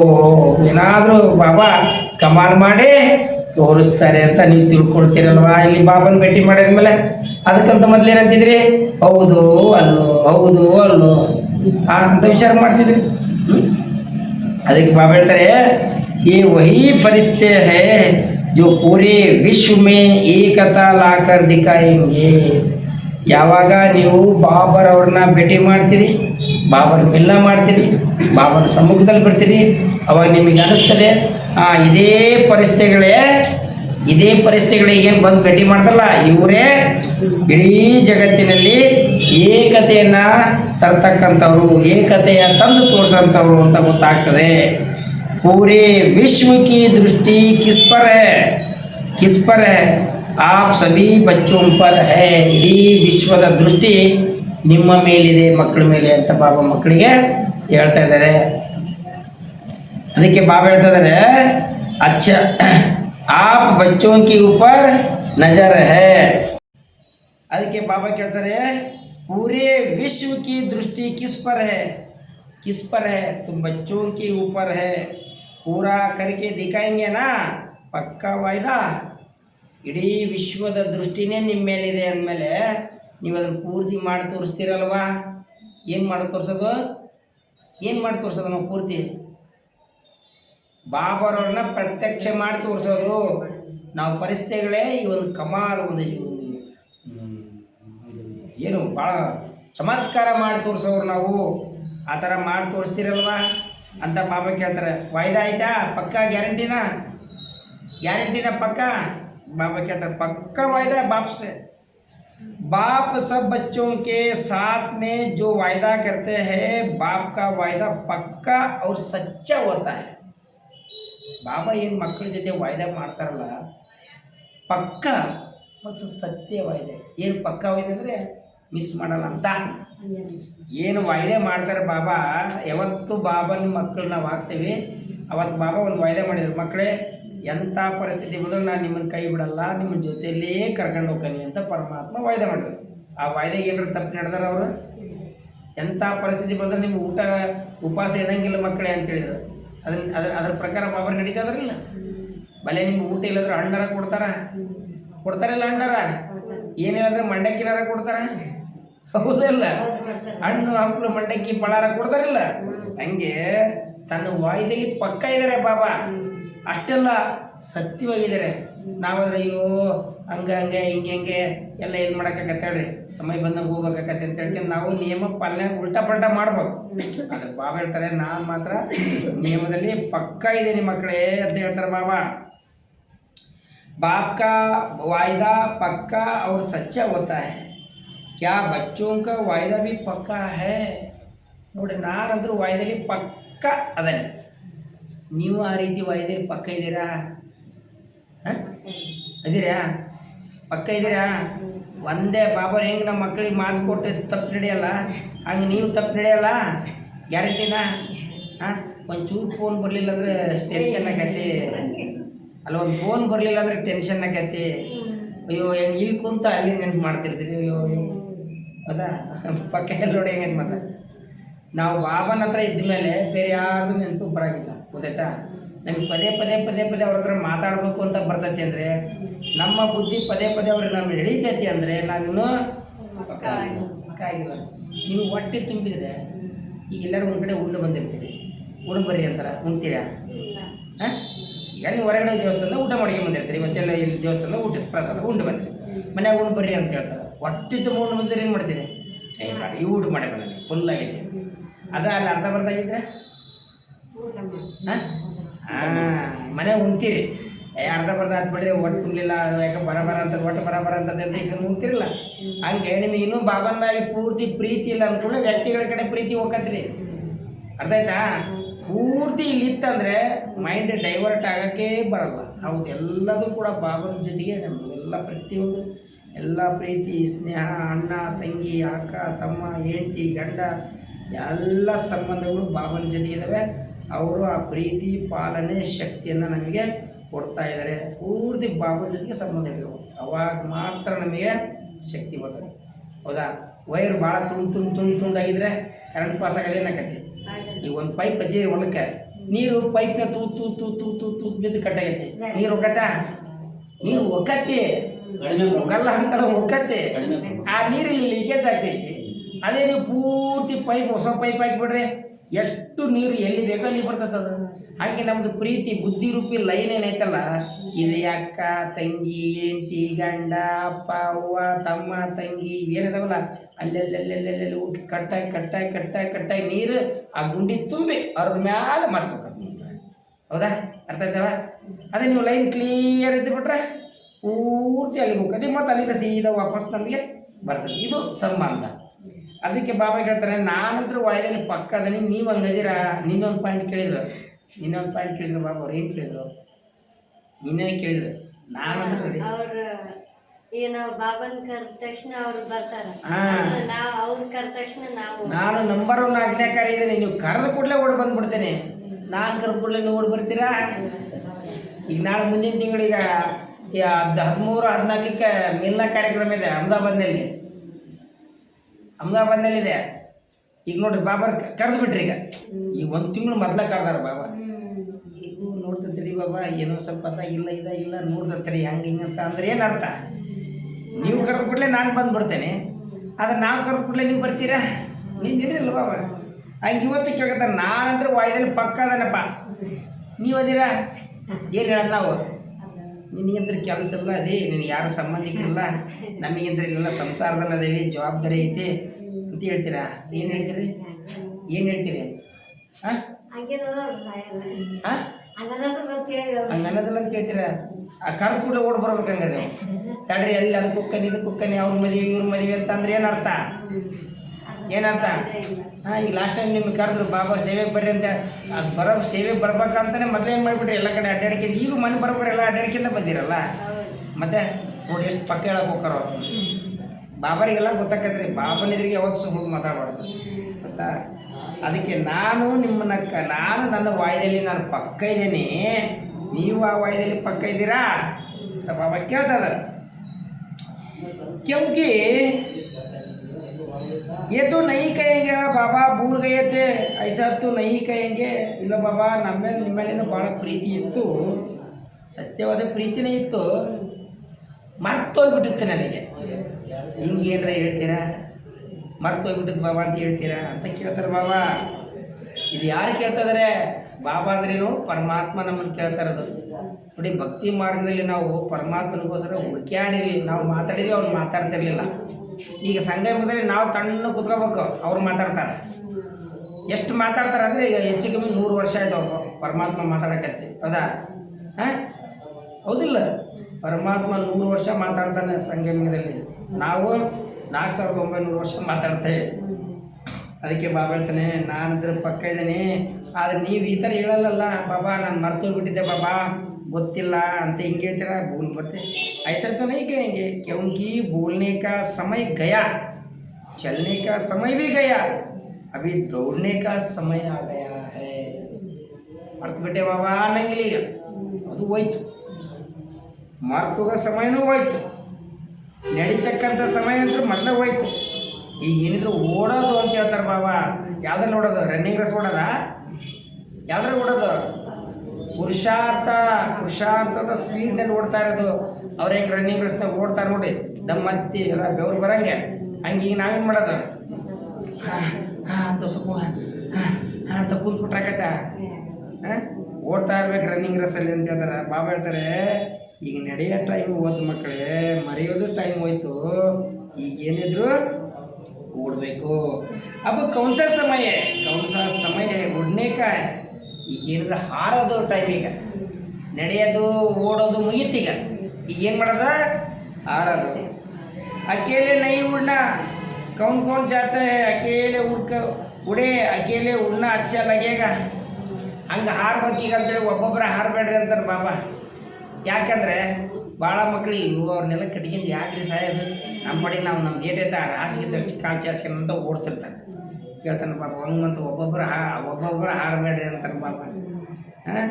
ಏನಾದರೂ ಬಾಬಾ ಕಮಾಲ್ ಮಾಡಿ ತೋರಿಸ್ತಾರೆ ಅಂತ ನೀವು ತಿಳ್ಕೊಳ್ತೀರಲ್ವಾ ಇಲ್ಲಿ ಬಾಬನ ಭೇಟಿ ಮಾಡಿದ್ಮೇಲೆ ಅದಕ್ಕಂತ ಮೊದಲು ಏನಂತಿದ್ರಿ ಹೌದು ಅಲ್ಲೋ ಹೌದು ಅಲ್ಲೋ ಆ ಅಂತ ವಿಚಾರ ಮಾಡ್ತಿದ್ರಿ ಹ್ಮ್? ಅದಕ್ಕೆ ಬಾಬಾ ಹೇಳ್ತಾರೆ ये वही फरिश्ते हैं जो पूरे विश्व में एकता लाकर दिखाएंगे ಯಾವಾಗ ನೀವು ಬಾಬರ್ ಅವ್ರನ್ನ ಭೇಟಿ ಮಾಡ್ತೀರಿ ಬಾಬರ್ ಮಿಲ್ಲ ಮಾಡ್ತೀರಿ ಬಾಬರ ಸಮ್ಮುಖದಲ್ಲಿ ಬರ್ತೀರಿ ಅವಾಗ ನಿಮಗೆ ಅನಿಸ್ತದೆ ಆ ಇದೇ ಪರಿಸ್ಥಿತಿಗಳೇ ಇದೇ ಪರಿಸ್ಥಿತಿಗಳಿಗೆ ಏನು ಬಂದು ಭೇಟಿ ಮಾಡ್ತಾರಲ್ಲ ಇವರೇ ಇಡೀ ಜಗತ್ತಿನಲ್ಲಿ ಏಕತೆಯನ್ನ ತರ್ತಕ್ಕಂಥವ್ರು, ಏಕತೆಯ ತಂದು ತೋರಿಸಂಥವ್ರು ಅಂತ ಗೊತ್ತಾಗ್ತದೆ. ಪೂರೇ ವಿಶ್ವಕಿ ದೃಷ್ಟಿ ಕಿಸ್ಪರ. ಕಿಸ್ಪರ, ಆಪ್ ಸಭಿ ಬಚ್ಚೋಂ ಪರ್ ಹೇ, ಇಡೀ ವಿಶ್ವದ ದೃಷ್ಟಿ ನಿಮ್ಮ ಮೇಲಿದೆ, ಮಕ್ಕಳ ಮೇಲೆ ಅಂತ ಬಾಬಾ ಮಕ್ಕಳಿಗೆ ಹೇಳ್ತಾ ಇದ್ದಾರೆ. ಅದಕ್ಕೆ ಬಾಬಾ ಹೇಳ್ತಾ ಇದ್ದಾರೆ, ಅಚ್ಚ, ಆಪ್ ಬಚ್ಚೋಂಕಿ ಉಪರ್ ನಜರ್ ಹೇ. ಅದಕ್ಕೆ ಬಾಬಾ ಕೇಳ್ತಾರೆ पूरे विश्व की दृष्टि किस पर है किस पर है तुम बच्चों के ऊपर है पूरा करके दिखाएंगे ना ಪಕ್ಕಾ ವಾಯ್ದಾ ಇಡೀ ವಿಶ್ವದ ದೃಷ್ಟಿನೇ ನಿಮ್ಮ ಮೇಲಿದೆ ಅಂದಮೇಲೆ ನೀವು ಅದನ್ನು ಪೂರ್ತಿ ಮಾಡಿ ತೋರಿಸ್ತೀರಲ್ವಾ ಏನು ಮಾಡಿ ತೋರಿಸೋದು ಏನು ಮಾಡಿ ತೋರಿಸೋದು ನಾವು ಪೂರ್ತಿ ಬಾಬರವ್ರನ್ನ ಪ್ರತ್ಯಕ್ಷ ಮಾಡಿ ತೋರಿಸೋದು ನಾವು ಪರಿಸ್ಥಿತಿಗಳೇ ಈ ಒಂದು ಕಮಾಲ್ ಒಂದು ಹ್ಮ್, ಏನು ಭಾಳ ಚಮತ್ಕಾರ ಮಾಡಿ ತೋರಿಸೋರು ನಾವು. ಆ ಥರ ಮಾಡಿ ತೋರಿಸ್ತೀರಲ್ವಾ? ಅಂತ ಪಾಪ ಕೇಳ್ತಾರೆ. ವಾಯ್ದಾ ಆಯ್ತಾ? ಪಕ್ಕ ಗ್ಯಾರಂಟಿನಾ? ಗ್ಯಾರಂಟಿನ ಪಕ್ಕ? ಬಾಬಾ ಕೇಳ್ತಾರೆ. ಪಕ್ಕ वायदा ಬಾಪ್ಸೆ. ಬಾಪ್ ಸಬ್ बाप सब बच्चों के साथ में जो वायदा करते हैं बाप का वायदा पक्का ಬಾಬಾ ಏನು ಮಕ್ಕಳ ಜೊತೆ ವಾಯ್ದೆ ಮಾಡ್ತಾರಲ್ಲ? ಪಕ್ಕ ಮತ್ತು ಸತ್ಯ ವಾಯ್ದೆ. ಏನು ಪಕ್ಕ ವಾಯ್ದೆ ಅಂದರೆ? ಮಿಸ್ ಮಾಡಲ್ಲ ಅಂತ. ಏನು ವಾಯ್ದೆ ಮಾಡ್ತಾರೆ ಬಾಬಾ ಯಾವತ್ತು ಬಾಬನ ಮಕ್ಕಳು ನಾವು ಹಾಕ್ತೀವಿ. ಅವತ್ತು ಬಾಬಾ ಒಂದು ವಾಯ್ದೆ ಮಾಡಿದ್ರು ಮಕ್ಕಳೇ ಎಂಥ ಪರಿಸ್ಥಿತಿ ಬಂದರೂ ನಾನು ನಿಮ್ಮನ್ನು ಕೈ ಬಿಡಲ್ಲ ನಿಮ್ಮ ಜೊತೆಯಲ್ಲೇ ಕರ್ಕೊಂಡು ಹೋಗ್ತೀನಿ ಅಂತ ಪರಮಾತ್ಮ ವಾಯ್ದೆ ಮಾಡಿದ್ರು. ಆ ವಾಯ್ದೆಗೆ ಏನಾರು ತಪ್ಪು ನಡೆದಾರ ಅವರು? ಎಂಥ ಪರಿಸ್ಥಿತಿ ಬಂದ್ರೆ ನಿಮ್ಗೆ ಊಟ ಉಪವಾಸ ಇರಂಗಿಲ್ಲ ಮಕ್ಕಳೇ ಅಂತ ಹೇಳಿದ್ರು. ಅದನ್ನ ಅದ್ರ ಅದ್ರ ಪ್ರಕಾರ ಬಾಬಾ ನಡೀತದ್ರಲ್ಲ ಬಲೆ ನಿಮ್ಗೆ ಊಟ ಇಲ್ಲದ್ರೆ ಹಣ್ಣಾರ ಕೊಡ್ತಾರ? ಕೊಡ್ತಾರಲ್ಲ ಹಣ್ಣಾರ ಏನಿಲ್ಲಂದ್ರೆ ಮಂಡಕ್ಕಿನಾರ ಕೊಡ್ತಾರ? ಹೌದಲ್ಲ ಹಣ್ಣು ಹಂಪಲು ಮಂಡಕ್ಕಿ ಪಳಾರ ಕೊಡ್ತಾರಿಲ್ಲ ಹಂಗೆ ತನ್ನ ವಾಯ್ದಲ್ಲಿ ಪಕ್ಕ ಇದ್ದಾರೆ ಬಾಬಾ ಅಷ್ಟೆಲ್ಲ ಸತ್ಯವಾಗಿದ್ದಾರೆ ನಾವಾದ್ರೆ ಅಯ್ಯೋ ಹಂಗ ಹಂಗೆ ಹಿಂಗೆ ಹಿಂಗೆ ಎಲ್ಲ ಏನು ಮಾಡೋಕ್ಕಾಗತ್ತೆ ಹೇಳ್ರಿ ಸಮಯ ಬಂದಂಗೆ ಹೋಗ್ಬೇಕಾಗತ್ತೆ ಅಂತ ಹೇಳ್ಕೊಂಡು ನಾವು ನಿಯಮ ಪಾಲನೆ ಉಲ್ಟಾ ಪಲ್ಟಾ ಮಾಡ್ಬೋದು ಅದಕ್ಕೆ ಬಾಬಾ ಹೇಳ್ತಾರೆ ನಾನು ಮಾತ್ರ ನಿಯಮದಲ್ಲಿ ಪಕ್ಕ ಇದ್ದೀನಿ ಮಕ್ಕಳೇ ಅಂತ ಹೇಳ್ತಾರೆ ಬಾಬಾ बाप का वायदा पक्का और सच्चा होता है क्या बच्चों का वायदा भी पक्का है ನೋಡಿ ನಾನಂದ್ರೂ ವಾಯ್ದಲ್ಲಿ ಪಕ್ಕ ಅದನ್ನೇ ನೀವು ಆ ರೀತಿ ವಾಯ್ದಲ್ಲಿ ಪಕ್ಕ ಇದ್ದೀರಾ ಹಾಂ ಇದೀರಾ ಪಕ್ಕ ಇದ್ದೀರಾ ಒಂದೇ ಬಾಬರ್ ಹೆಂಗೆ ನಮ್ಮ ಮಕ್ಕಳಿಗೆ ಮಾತು ಕೊಟ್ಟು ತಪ್ಪು ನಡೆಯಲ್ಲ ಹಂಗೆ ನೀವು ತಪ್ಪು ನಡೆಯಲ್ಲ ಗ್ಯಾರಂಟಿನಾ ಹಾಂ ಒಂಚೂರು ಫೋನ್ ಬರಲಿಲ್ಲ ಅಂದರೆ ಟೆನ್ಷನ್ ಆಕೈತಿ ಅಲ್ಲ ಒಂದು ಫೋನ್ ಬರಲಿಲ್ಲ ಅಂದರೆ ಟೆನ್ಷನ್ ಆಕೈತಿ ಅಯ್ಯೋ ಹೆಂಗೆ ಇಲ್ಲಿ ಕುಂತ ಅಲ್ಲಿ ನೆನ್ಪು ಮಾಡ್ತಿರ್ತೀರಿ ಅಯ್ಯೋ ಅಯ್ಯೋ ಹೌದಾ ಪಕ್ಕ ಎಲ್ಲ ನೋಡಿ ಹೆಂಗೈತೆ ಮತ್ತೆ ನಾವು ಬಾಬನ ಹತ್ರ ಇದ್ದ ಮೇಲೆ ಬೇರೆ ಯಾರ್ದು ನೆನಪು ಬರೋಂಗಿಲ್ಲ ಗೊತ್ತಾಯ್ತಾ? ನಮಗೆ ಪದೇ ಪದೇ ಪದೇ ಪದೇ ಅವ್ರ ಹತ್ರ ಮಾತಾಡಬೇಕು ಅಂತ ಬರ್ತೈತಿ ಅಂದರೆ ನಮ್ಮ ಬುದ್ಧಿ ಪದೇ ಪದೇ ಅವ್ರಿಗೆ ನಮ್ಗೆ ಎಳಿತೈತಿ ಅಂದರೆ ನಾವಿನ್ನೂ ಆಗಿಲ್ಲ ನೀವು ಹೊಟ್ಟೆ ತುಂಬಿದರೆ ಈಗ ಎಲ್ಲರೂ ಒಂದು ಕಡೆ ಉಂಡು ಬಂದಿರ್ತೀರಿ. ಉಂಡು ಬರ್ರಿ ಅಂತಾರೆ ಉಣ್ತೀರಾ? ಹಾಂ? ಈಗ ನೀವು ಹೊರಗಡೆ ದೇವಸ್ಥಾನದ ಊಟ ಮಾಡ್ಕೊಂಡು ಬಂದಿರ್ತೀರಿ. ಇವತ್ತೆಲ್ಲ ಇಲ್ಲಿ ದೇವಸ್ಥಾನದ ಊಟ ಪ್ರಸಾದ ಉಂಡು ಬಂದಿರಿ ಮನ್ಯಾಗ ಉಂಡು ಬರ್ರಿ ಅಂತ ಹೇಳ್ತಾರೆ. ಹೊಟ್ಟೆ ಮೂರು ಬಂದರೆ ಏನು ಮಾಡ್ತೀರಿ ಏ ಮಾಡಿ ಈ ಊಟ ಮಾಡಿ ಬಂದ ಫುಲ್ ಆಗೈತೆ ಅದ ಅಲ್ಲಿ ಅರ್ಧ ಬರ್ದ ಆಗಿದ್ರೆ ಹಾಂ? ಮನೆ ಉಣ್ತೀರಿ. ಏ, ಅರ್ಧ ಬರ್ಧ ಹಾಕ್ಬಿಟ್ರೆ ಒಟ್ಟು ತುಂಬಲಿಲ್ಲ ಯಾಕೆ ಬರ ಬರ ಅಂತ ಒಟ್ಟು ಬರ ಬರ ಅಂತ ಉಣ್ತಿರಲ್ಲ. ಹಂಗೆ ನಿಮಗೆ ಇನ್ನೂ ಬಾಬನ್ ಮ್ಯಾಗೆ ಪೂರ್ತಿ ಪ್ರೀತಿ ಇಲ್ಲ ಅಂದ್ಕೊಳ್ಳಿ, ವ್ಯಕ್ತಿಗಳ ಕಡೆ ಪ್ರೀತಿ ಹೋಗತ್ರಿ. ಅರ್ಥ ಆಯ್ತಾ? ಪೂರ್ತಿ ಇಲ್ಲಿ ಇತ್ತಂದ್ರೆ ಮೈಂಡ್ ಡೈವರ್ಟ್ ಆಗಕ್ಕೆ ಬರಲ್ಲ. ಹೌದು, ಎಲ್ಲದೂ ಕೂಡ ಬಾಬನ ಜೊತೆಗೆ ನಮ್ಮದು ಎಲ್ಲ ಪ್ರತಿಯೊಂದು ಎಲ್ಲ ಪ್ರೀತಿ ಸ್ನೇಹ ಅಣ್ಣ ತಂಗಿ ಅಕ್ಕ ತಮ್ಮ ಹೆಂಡತಿ ಗಂಡ ಎಲ್ಲ ಸಂಬಂಧಗಳು ಬಾಬನ ಜೊತೆ ಇದ್ದಾವೆ ಅವರು ಆ ಪ್ರೀತಿ ಪಾಲನೆ ಶಕ್ತಿಯನ್ನು ನಮಗೆ ಕೊಡ್ತಾ ಇದ್ದಾರೆ ಪೂರ್ತಿ ಬಾಬನ ಜೊತೆಗೆ ಸಂಬಂಧ ಇಡಬೇಕು ಅವಾಗ ಮಾತ್ರ ನಮಗೆ ಶಕ್ತಿ ಬರ್ತದೆ. ಹೌದಾ? ವೈರ್ ಭಾಳ ತುಂಡು ತುಂಡು ತುಂಡು ತುಂಡಾಗಿದ್ರೆ ಕರೆಂಟ್ ಪಾಸ್ ಕಟ್ಟಿ ಈಗ ಒಂದು ಪೈಪ್ ಹಚ್ಚಿ ಹೊಲಕ್ಕೆ. ನೀರು ಪೈಪ್ನ ತೂ ತೂ ತೂ ತೂ ತೂ ತೂ ಬಿದ್ದು ಕಟ್ಟಾಗೈತಿ ನೀರು ಒಕ್ಕತ್ತ? ನೀರು ಒಕ್ಕತ್ತಿ. ಒಗಲ್ಲ ಅಂತಲ್ಲ ಒಕ್ಕತ್ತೆ ಆ ನೀರಲ್ಲಿ ಲೀಕೇಜ್ ಆಗ್ತೈತಿ. ಅದೇ ನೀವು ಪೂರ್ತಿ ಪೈಪ್ ಹೊಸ ಪೈಪ್ ಹಾಕಿಬಿಡ್ರಿ ಎಷ್ಟು ನೀರು ಎಲ್ಲಿ ಬೇಕೋ ಅಲ್ಲಿ ಬರ್ತದೆ ಅದು. ಹಾಗೆ ನಮ್ಮದು ಪ್ರೀತಿ ಬುದ್ಧಿ ರೂಪಿ ಲೈನ್ ಏನೈತಲ್ಲ ಇದು ಅಕ್ಕ ತಂಗಿ ಹೆಂಡತಿ ಗಂಡ ಅಪ್ಪ ಅವ್ವ ತಮ್ಮ ತಂಗಿ ಇವೇನಿದಾವಲ್ಲ ಅಲ್ಲೆಲ್ಲೆಲ್ಲೆಲ್ಲೆಲ್ಲಿ ಹೋಗಿ ಕಟ್ಟಾಗಿ ಕಟ್ಟಾಗಿ ಕಟ್ಟಾಗಿ ಕಟ್ಟಾಗಿ ನೀರು ಆ ಗುಂಡಿ ತುಂಬಿ ಅರ್ಧ ಮ್ಯಾಲೆ ಮತ್ತೆ ಹೌದಾ? ಅರ್ಥ ಆಯ್ತವ? ಅದೇ ನೀವು ಲೈನ್ ಕ್ಲಿಯರ್ ಇದ್ದು ಬಿಟ್ರೆ ಪೂರ್ತಿ ಅಲ್ಲಿಗೆ ಹೋಗ್ತದೆ ಮತ್ತು ಅಲ್ಲಿಂದ ಸೀದಾ ವಾಪಸ್ ನಮಗೆ ಬರ್ತದೆ. ಇದು ಸಂಬಂಧ. ಅದಕ್ಕೆ ಬಾಬಾ ಹೇಳ್ತಾರೆ ನಾನಂತರ ವಯದಲ್ಲಿ ಪಕ್ಕ ಅದನಿ ನೀವು ಹಂಗದಿರಾ ನಿನ್ನೊಂದು ಪಾಯಿಂಟ್ ಕೇಳಿದ್ರು. ನಿನ್ನೊಂದು ಪಾಯಿಂಟ್ ಕೇಳಿದ್ರು ಬಾಬಾ ಅವ್ರು ಏನು ಕೇಳಿದ್ರು? ನಿನ್ನೆ ಕೇಳಿದ್ರು. ನಾನು ಏನು ಬಾಬನ್ ಕರೆದ ತಕ್ಷಣ ಅವ್ರು ಬರ್ತಾರೆ. ಕರೆದ ತಕ್ಷಣ ನಾವು ನಾನು ನಂಬರ್ ಒನ್ ಆಜ್ಞಾಕಾರಿ ಇದ್ದೀನಿ ನೀವು ಕರೆದ ಕೂಡಲೇ ಓಡಿ ಬಂದ್ಬಿಡ್ತೇನೆ. ನಾನು ಕರೆದ ಕೂಡಲೇ ನೀವು ಓಡಿ ಬರ್ತೀರಾ? ಈಗ ನಾಳೆ ಮುಂದಿನ ತಿಂಗಳೀಗ ಹದ್ ಹದಿಮೂರು ಹದಿನಾಲ್ಕಕ್ಕೆ ಮಿಲ್ನ ಕಾರ್ಯಕ್ರಮ ಇದೆ ಅಹಮದಾಬಾದ್ನಲ್ಲಿ. ಇದೆ ಈಗ ನೋಡ್ರಿ ಬಾಬರ್ ಕರೆದು ಬಿಟ್ರಿ ಈಗ. ಈಗ ಒಂದು ತಿಂಗಳು ಮೊದ್ಲ ಕರೆದಾರ ಬಾಬಾ. ಈಗ ನೋಡ್ತಂತಡಿ ಬಾಬಾ ಏನೋ ಸ್ವಲ್ಪ ಅದ ಇಲ್ಲ ಇದ ಇಲ್ಲ ನೋಡ್ತಂತರಿ ಹಂಗೆ ಹಿಂಗೆ ಅಂತ ಅಂದ್ರೆ ಏನು ಅರ್ಥ? ನೀವು ಕರೆದು ಕೂಡಲೇ ನಾನು ಬಂದ್ಬಿಡ್ತೇನೆ. ಆದ್ರೆ ನಾವು ಕರೆದು ಕೂಡಲೇ ನೀವು ಬರ್ತೀರಾ? ನೀನು ಹಿಡಿದಿಲ್ಲ ಬಾಬಾ. ಹಂಗೆ ಇವತ್ತು ಕೇಳ್ಕೊತಾರೆ ನಾನಂದ್ರೆ ವಾಯ್ದಲ್ಲಿ ಪಕ್ಕ ಅದನಪ್ಪ. ನೀವು ಅದೀರಾ? ಏನು ಹೇಳೋದು ನಾವು? ನಿನಗಂದ್ರೆ ಕೆಲಸ ಎಲ್ಲ ಅದೇ ನಿನಗೆ ಯಾರು ಸಂಬಂಧಿಕರಲ್ಲ. (laughs) ನಮಗಂದ್ರೆ ಇಲ್ಲ ಸಂಸಾರದಲ್ಲಿ ಅದೇವಿ ಜವಾಬ್ದಾರಿ ಐತಿ. ಅಂತ ಹೇಳ್ತೀರಾ? ಏನು ಹೇಳ್ತೀರಿ? ಏನು ಹೇಳ್ತೀರಿ? ಹಾಂ ಹಾಂ ಹಂಗೇನಾದ್ರು ಬರ್ತೀವಿ ಹಂಗೆ ಅಂತ ಹೇಳ್ತೀರಾ? ಆ ಕರೆದು ಕೂಡ ಓಡ್ ಬರ್ಬೇಕು ಹಾಗಾದ್ರೆ ತಡ್ರಿ ಅಲ್ಲಿ ಅದು ಕುಕ್ಕನಿ ಇದಕ್ಕೆ ಕುಕ್ಕನಿ ಅವ್ರ ಮದುವೆ ಇವ್ರ ಮದುವೆ ಅಂತಂದ್ರೆ ಏನರ್ಥ ಏನರ್ಥ? ಹಾಂ ಈಗ ಲಾಸ್ಟ್ ಟೈಮ್ ನಿಮ್ಗೆ ಕರೆದ್ರು ಬಾಬಾ ಸೇವೆಗೆ ಬರ್ರಿ ಅಂತ. ಅದು ಬರ ಸೇವೆಗೆ ಬರ್ಬೇಕಂತಲೇ ಮೊದಲೇ ಏನು ಮಾಡಿಬಿಟ್ರಿ ಎಲ್ಲ ಕಡೆ ಅಡ್ಡಾಡಿಕೆ. ಈಗ ಮನೆ ಬರ್ಬೇಕು ಎಲ್ಲ ಅಡ್ಡಾಡ್ಕಿಂದ ಬಂದಿರಲ್ಲ? ಮತ್ತೆ ನೋಡಿ ಎಷ್ಟು ಪಕ್ಕ ಹೇಳಕ್ ಹೋಗ್ತಾರ. ಬಾಬರಿಗೆಲ್ಲ ಗೊತ್ತಾಕತ್ರಿ ಬಾಬನ ಎದುರಿಗೆ ಯಾವಾಗ ಸುಮ್ಮನೆ ಮಾತಾಡಬಾರ್ದು. ಗೊತ್ತಾ? ಅದಕ್ಕೆ ನಾನು ನಿಮ್ಮನ್ನ ನಾನು ನನ್ನ ವಾಯ್ದಲ್ಲಿ ನಾನು ಪಕ್ಕ ಇದ್ದೀನಿ. ನೀವು ಆ ವಾಯ್ದಲ್ಲಿ ಪಕ್ಕ ಇದ್ದೀರಾ? ಅಂತ ಬಾಬಾ ಕೇಳ್ತದ ಕೆಂಕಿ ये तो नहीं कहेंगे ना बाबा भूल गए थे ऐसा तो नहीं कहेंगे ಇಲ್ಲ ಬಾಬಾ ನಮ್ಮ ಮೇಲೆ ನಿಮ್ಮ ಮೇಲೇನು ಭಾಳ ಪ್ರೀತಿ ಇತ್ತು ಸತ್ಯವಾದ ಪ್ರೀತಿನೇ ಇತ್ತು ಮರ್ತೋಗ್ಬಿಟ್ಟಿತ್ತು ನನಗೆ ಹಿಂಗೇನ್ರ ಹೇಳ್ತೀರಾ ಮರ್ತೋಗ್ಬಿಟ್ಟಿದ್ದು ಬಾಬಾ ಅಂತ ಹೇಳ್ತೀರಾ ಅಂತ ಕೇಳ್ತಾರೆ ಬಾಬಾ ಇದು ಯಾರು ಕೇಳ್ತಾ ಇದಾರೆ ಬಾಬಾ ಅಂದ್ರೇನು ಪರಮಾತ್ಮ ನಮ್ಮನ್ನು ಕೇಳ್ತಾ ಇರೋದು ನೋಡಿ ಭಕ್ತಿ ಮಾರ್ಗದಲ್ಲಿ ನಾವು ಪರಮಾತ್ಮನಿಗೋಸ್ಕರ ಹುಡುಕ್ಯಾಡಿದ್ವಿ ನಾವು ಮಾತಾಡಿದ್ವಿ ಅವ್ನು ಮಾತಾಡ್ತಿರ್ಲಿಲ್ಲ ಈಗ ಸಂಗಮದಲ್ಲಿ ನಾವು ತಣ್ಣ ಕುತ್ಕೋಬೇಕು, ಅವ್ರು ಮಾತಾಡ್ತಾರೆ. ಎಷ್ಟು ಮಾತಾಡ್ತಾರೆ ಅಂದರೆ ಈಗ ಹೆಚ್ಚು ಕಮ್ಮಿ ನೂರು ವರ್ಷ ಆಯ್ತು ಅವ್ರು ಪರಮಾತ್ಮ ಮಾತಾಡಕತ್ತಿ, ಹೌದಾ? ಹಾಂ? ಹೌದಿಲ್ಲ. ಪರಮಾತ್ಮ ನೂರು ವರ್ಷ ಮಾತಾಡ್ತಾನೆ ಸಂಗಮದಲ್ಲಿ ನಾವು ನಾಲ್ಕು ಸಾವಿರದ ಒಂಬೈನೂರು ವರ್ಷ ಮಾತಾಡ್ತೇವೆ ಅದಕ್ಕೆ ಬಾಬಾ ಹೇಳ್ತಾನೆ ನಾನು ಇದ್ರ ಪಕ್ಕ ಇದ್ದೀನಿ. ಆದರೆ ನೀವು ಈ ಥರ ಹೇಳಲ್ಲಲ್ಲ, ಬಾಬಾ, ನಾನು ಮರ್ತು ಬಿಟ್ಟಿದ್ದೆ ಬಾಬಾ. ಗೊತ್ತಿಲ್ಲ ಅಂತ ಹಿಂಗೆ ಹೇಳ್ತೀರಾ ಭೂಲ್ ಬರ್ತೆ ऐसा तो नहीं कहेंगे क्योंकि बोलने का समय गया चलने का समय भी गया अभी दौड़ने का समय आ गया है ಮರ್ತು ಬಿಟ್ಟೆ ಬಾಬಾ ಅನ್ನಂಗಿಲ್ಲ ಈಗ ಅದು ಹೋಯ್ತು ಮರ್ತುವ ಸಮಯನೂ ಹೋಯ್ತು ನಡೀತಕ್ಕಂಥ ಸಮಯ ಅಂದ್ರೆ ಮೊದಲೇ ಹೋಯ್ತು ಈಗ ಏನಿದ್ರು ಓಡೋದು ಅಂತ ಹೇಳ್ತಾರೆ ಬಾಬಾ ಯಾವ್ದ್ರಲ್ಲಿ ಓಡೋದು ರನ್ನಿಂಗ್ ರೇಸ್ ಓಡೋದ ಯಾವ್ದ್ರಲ್ಲಿ ಓಡೋದು ಪುರುಷಾರ್ಥ, ಪುರುಷಾರ್ಥದ ಸ್ಪೀಡ್ನಲ್ಲಿ ಓಡ್ತಾ ಇರೋದು. ಅವ್ರೇನು ರನ್ನಿಂಗ್ ರೇಸ್ನಾಗ ಓಡ್ತಾರೆ ನೋಡಿ, ದಮ್ಮತ್ತಿ ಎಲ್ಲ ಬೆವ್ರು ಬರಂಗೆ. ಹಂಗೆ ಈಗ ನಾವೇನು ಮಾಡೋದು? ಅಂತ ಸ್ವಲ್ಪ ಹಾಂ ಅಂತ ಕೂತ್ಬಿಟ್ರಾಕತ್ತ ಓಡ್ತಾ ಇರ್ಬೇಕು ರನ್ನಿಂಗ್ ರೇಸಲ್ಲಿ ಅಂತ ಹೇಳ್ತಾರೆ. ಬಾಬಾ ಹೇಳ್ತಾರೆ, ಈಗ ನಡೆಯೋ ಟೈಮ್ ಹೋಯ್ತು ಮಕ್ಕಳೇ, ಮರೆಯೋದು ಟೈಮ್ ಹೋಯ್ತು. ಈಗ ಏನಿದ್ರು ಓಡಬೇಕು. ಅಪ್ಪ ಕೌನ್ಸರ್ ಸಮಯ ಕೌನ್ಸರ್ ಸಮಯ ಉಡ್ನೇಕಾಯಿ ಈಗ ಏನಂದ್ರೆ ಹಾರೋದು ಟೈಮ್ ಈಗ. ನಡೆಯೋದು, ಓಡೋದು ಮುಗೀತೀಗ ಈಗ. ಏನು ಮಾಡೋದ? ಹಾರೋದು. ಅಕೇಲೆ ನೈ ಉಣ್ಣ. ಕೌನ್ ಕೌನ್ ಜಾತೆ ಅಕೇಲೆ ಉಡ್ಕ, ಉಡೆ, ಅಕೇಲೆ ಉಣ್ಣ ಹಚ್ಚ ಲಗೇಗ ಹಂಗೆ ಹಾರ್ಬೇಕೀಗ ಅಂತೇಳಿ ಒಬ್ಬೊಬ್ಬರ ಹಾರಬೇಡ್ರಿ ಅಂತಾರೆ ಬಾಬಾ ಯಾಕಂದರೆ ಭಾಳ ಮಕ್ಳಿಗೆ ಇವು ಅವ್ರನ್ನೆಲ್ಲ ಕಟ್ಕೊಂಡು ಯಾಕ್ರಿ ಸಾಯೋದು? ನಮ್ಮ ಪಡಿ ನಾವು ನಮ್ದು ಏನೈತೆ ಆ ಹಾಸಿಗೆ ಕಾಳು ಚಾಚ್ಕೊಂಡಂತ ಓಡ್ತಿರ್ತಾರೆ. ಕೇಳ್ತಾನೆ ಪಾಪ ಹಂಗಂತ ಒಬ್ಬೊಬ್ಬರು ಹಾ ಒಬ್ಬೊಬ್ಬರು ಹಾರಬೇಡ್ರಿ ಅಂತಾನೆ ಪಾಪ. ಹಾಂ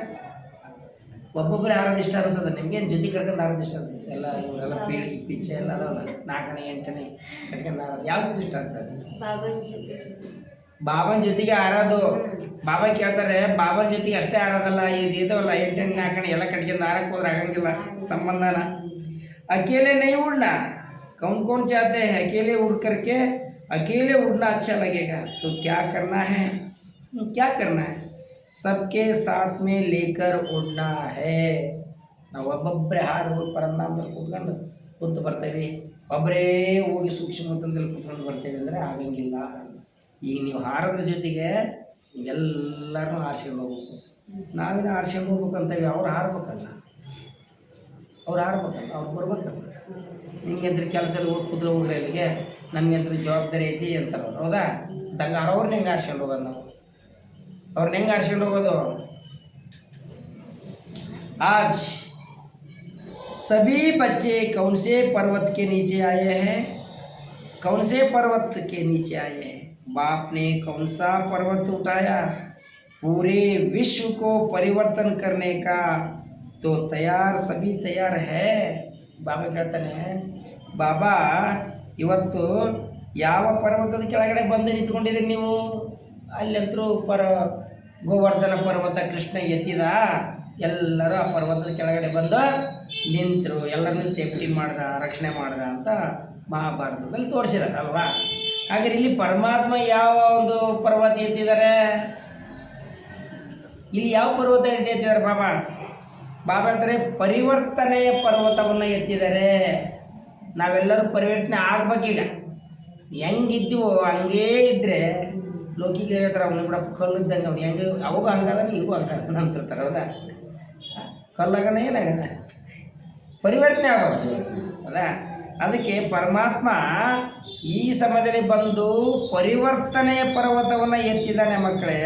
ಒಬ್ಬೊಬ್ಬರೇ ಹಾರೋದು ಇಷ್ಟ ಅನಿಸೋದು ನಿಮ್ಗೇನು ಜೊತೆ ಕಟ್ಕೊಂಡು ಹಾರೋದು ಇಷ್ಟ ಅನ್ಸುತ್ತೆ ಎಲ್ಲ ಇವರೆಲ್ಲ ಪೀಳಿಗೆ ಪಿಚ್ಚೆ ಎಲ್ಲ ಅದಾವಲ್ಲ ನಾಲ್ಕನೇ ಎಂಟನೇ ಕಟ್ಕೊಂಡು ಹಾರೋದು ಯಾವ್ದು ಇಷ್ಟ ಆಗ್ತದೆ? ಬಾಬನ ಜೊತೆಗೆ ಹಾರೋದು ಬಾಬಾ ಕೇಳ್ತಾರೆ ಬಾಬನ ಜೊತೆಗೆ ಅಷ್ಟೇ ಹಾರೋದಲ್ಲ ಇದು ಇದಾವಲ್ಲ ಎಂಟನೇ ನಾಲ್ಕನೇ ಎಲ್ಲ ಕಟ್ಕೊಂಡು ಹಾರಕ್ಕೆ ಹೋದ್ರೆ ಆಗಂಗಿಲ್ಲ ಸಂಬಂಧನ. ಅಕೇಲೆ ನೈ ಉಣ್ಣ ಕೌನ್ ಕೌನ್ ಜಾತೆ ಅಕೇಲೆ ಹುಡ್ಕರ್ಕೆ अकेले उड़ना अच्छा लगेगा तो क्या करना है हम्म, क्या करना है सबके साथ में लेकर उड़ना है ನಾವು ಒಬ್ಬೊಬ್ಬರೇ ಹಾರಿ ಹೋಗಿ ಪರಂಧಾಮದಲ್ಲಿ ಕೂತ್ಕೊಂಡು ಕೂತು ಬರ್ತೇವೆ ಒಬ್ಬರೇ ಹೋಗಿ ಸೂಕ್ಷ್ಮ ಅಂತಂದಲ್ಲಿ ಕೂತ್ಕೊಂಡು ಬರ್ತೇವೆ ಅಂದರೆ ಆಗಂಗಿಲ್ಲ ಈಗ ನೀವು ಹಾರೋದ್ರ ಜೊತೆಗೆ ಎಲ್ಲರನ್ನೂ ಆರ್ಸ್ಕೊಂಡು ಹೋಗ್ಬೇಕು ನಾವಿನ ಆರ್ಸ್ಕೊಂಡು ಹೋಗ್ಬೇಕು ಅಂತೇವಿ ಅವ್ರು ಹಾರ್ಬೇಕಲ್ಲ ಅವ್ರು ಹಾರ್ಬೇಕಲ್ಲ ಅವ್ರು ಬರ್ಬೇಕಲ್ಲ ನಿಮ್ಗೆ ಅಂದ್ರೆ ಕೆಲಸ ಎಲ್ಲ ಹೋಗಿ ಕೂತ್ರೆ ಹೋಗ್ರಿ ಅಲ್ಲಿಗೆ ನಮ್ಗೆ ಅಂದ್ರೆ ಜವಾಬ್ದಾರಿ ಐತಿ ಅಂತಾರೆ ಅವ್ರು ಹೌದಾ ಹಂಗೆ ಅವ್ರನ್ನ ಹೆಂಗೆ ಆರ್ಸ್ಕೊಂಡು ಹೋಗೋದು ನಾವು ಅವ್ರನ್ನ ಹೆಂಗೆ ಆರ್ಸ್ಕೊಂಡು ಹೋಗೋದು आज सभी बच्चे कौन से पर्वत के नीचे आए हैं कौन से पर्वत के नीचे आए हैं बाप ने कौन सा पर्वत उठाया पूरे विश्व को परिवर्तन करने का तो तैयार सभी तैयार है ಬಾಬಾ ಕೇಳ್ತಾನೆ ಬಾಬಾ ಇವತ್ತು ಯಾವ ಪರ್ವತದ ಕೆಳಗಡೆ ಬಂದು ನಿಂತ್ಕೊಂಡಿದ್ದೀರಿ ನೀವು? ಅಲ್ಲಂತರೂ ಪರ, ಗೋವರ್ಧನ ಪರ್ವತ, ಕೃಷ್ಣ ಎತ್ತಿದ ಎಲ್ಲರೂ ಆ ಪರ್ವತದ ಕೆಳಗಡೆ ಬಂದು ನಿಂತರು. ಎಲ್ಲರನ್ನೂ ಸೇಫ್ಟಿ ಮಾಡ್ದ, ರಕ್ಷಣೆ ಮಾಡ್ದ ಅಂತ ಮಹಾಭಾರತದಲ್ಲಿ ತೋರಿಸಿದಾರೆ ಅಲ್ವಾ? ಹಾಗಾದ್ರೆ ಇಲ್ಲಿ ಪರಮಾತ್ಮ ಯಾವ ಒಂದು ಪರ್ವತ ಎತ್ತಿದ್ದಾರೆ? ಇಲ್ಲಿ ಯಾವ ಪರ್ವತ ಎತ್ತಿದ್ದಾರೆ, ಬಾಬಾ? ಬಾಬಾ ಹೇಳ್ತಾರೆ ಪರಿವರ್ತನೆಯ ಪರ್ವತವನ್ನು ಎತ್ತಿದ್ದಾರೆ. ನಾವೆಲ್ಲರೂ ಪರಿವರ್ತನೆ ಆಗ್ಬೇಕೀಗ. ಹೆಂಗಿದ್ದೀವೋ ಹಂಗೇ ಇದ್ದರೆ ಲೋಕಿಗೆ ಹೇಳ್ತಾರೆ, ಅವನು ಕೂಡ ಕಲ್ಲು ಇದ್ದಂಗೆ ಅವ್ನು. ಹೆಂಗೆ, ಅವಾಗ ಹಂಗದ ಇವು ಹಂಗದ ಅಂತಿರ್ತಾರೆ, ಹೌದಾ? ಕಲ್ಲಾಗನ ಏನಾಗದ ಪರಿವರ್ತನೆ ಆಗಬೇಕು, ಹೌದಾ? ಅದಕ್ಕೆ ಪರಮಾತ್ಮ ಈ ಸಮಯದಲ್ಲಿ ಬಂದು ಪರಿವರ್ತನೆಯ ಪರ್ವತವನ್ನು ಎತ್ತಿದ್ದಾನೆ ಮಕ್ಕಳೇ.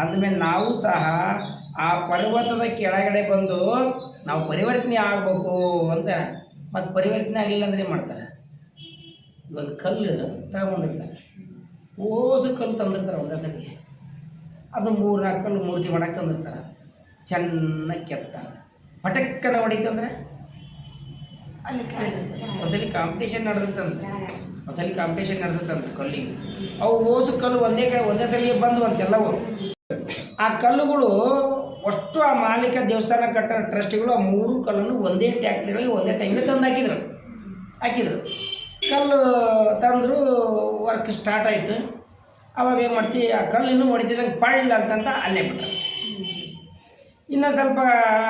ಅಂದಮೇಲೆ ನಾವು ಸಹ ಆ ಪರ್ವತದ ಕೆಳಗಡೆ ಬಂದು ನಾವು ಪರಿವರ್ತನೆ ಆಗಬೇಕು ಅಂತ ಮತ್ತು ಪರಿವರ್ತನೆ ಆಗಲಿಲ್ಲ ಅಂದ್ರೆ ಏನು ಮಾಡ್ತಾರೆ? ಒಂದು ಕಲ್ಲು ತಗೊಂಬಂದಿರ್ತಾರೆ. ಓಸು ಕಲ್ಲು ತಂದಿರ್ತಾರೆ ಒಂದೇ ಸಲಿಗೆ ಅದು ಮೂರು ನಾಲ್ಕು ಕಲ್ಲು ಮೂರ್ತಿ ಮಾಡಕ್ಕೆ ತಂದಿರ್ತಾರೆ. ಚೆನ್ನಾಗಿ ಕೆತ್ತಾರೆ. ಪಟಕ್ಕನ ಹೊಡಿತಂದ್ರೆ ಅಲ್ಲಿ ಒಂದ್ಸಲಿ ಕಾಂಪಿಟೇಷನ್ ನಡೆದಿತ್ತಂತೆ ಒಂದ್ಸಲಿ ಕಾಂಪಿಟೇಷನ್ ನಡೆದಿತ್ತಂತೆ ಕಲ್ಲಿಗೆ. ಅವು ಓಸು ಕಲ್ಲು ಒಂದೇ ಕಡೆ ಒಂದೇ ಸಲಿಗೆ ಬಂದು ಅಂತೆಲ್ಲವು ಆ ಕಲ್ಲುಗಳು ಅಷ್ಟು ಆ ಮಾಲೀಕ ದೇವಸ್ಥಾನ ಕಟ್ಟ ಟ್ರಸ್ಟಿಗಳು ಆ ಮೂರು ಕಲ್ಲನ್ನು ಒಂದೇ ಟ್ಯಾಕ್ಟ್ರಿಗಳಿಗೆ ಒಂದೇ ಟೈಮಿಗೆ ತಂದು ಹಾಕಿದ್ರು. ಹಾಕಿದ್ರು. ಕಲ್ಲು ತಂದರು ವರ್ಕ್ ಸ್ಟಾರ್ಟ್ ಆಯಿತು. ಅವಾಗ ಏನು ಮಾಡ್ತೀವಿ ಆ ಕಲ್ಲು ಇನ್ನೂ ಹೊಡಿತಿದ್ದಂಗೆ ಪಳ್ಳ ಅಂತಂತ ಅಲ್ಲೇ ಬಿಟ್ಟರು ಇನ್ನೊಂದು ಸ್ವಲ್ಪ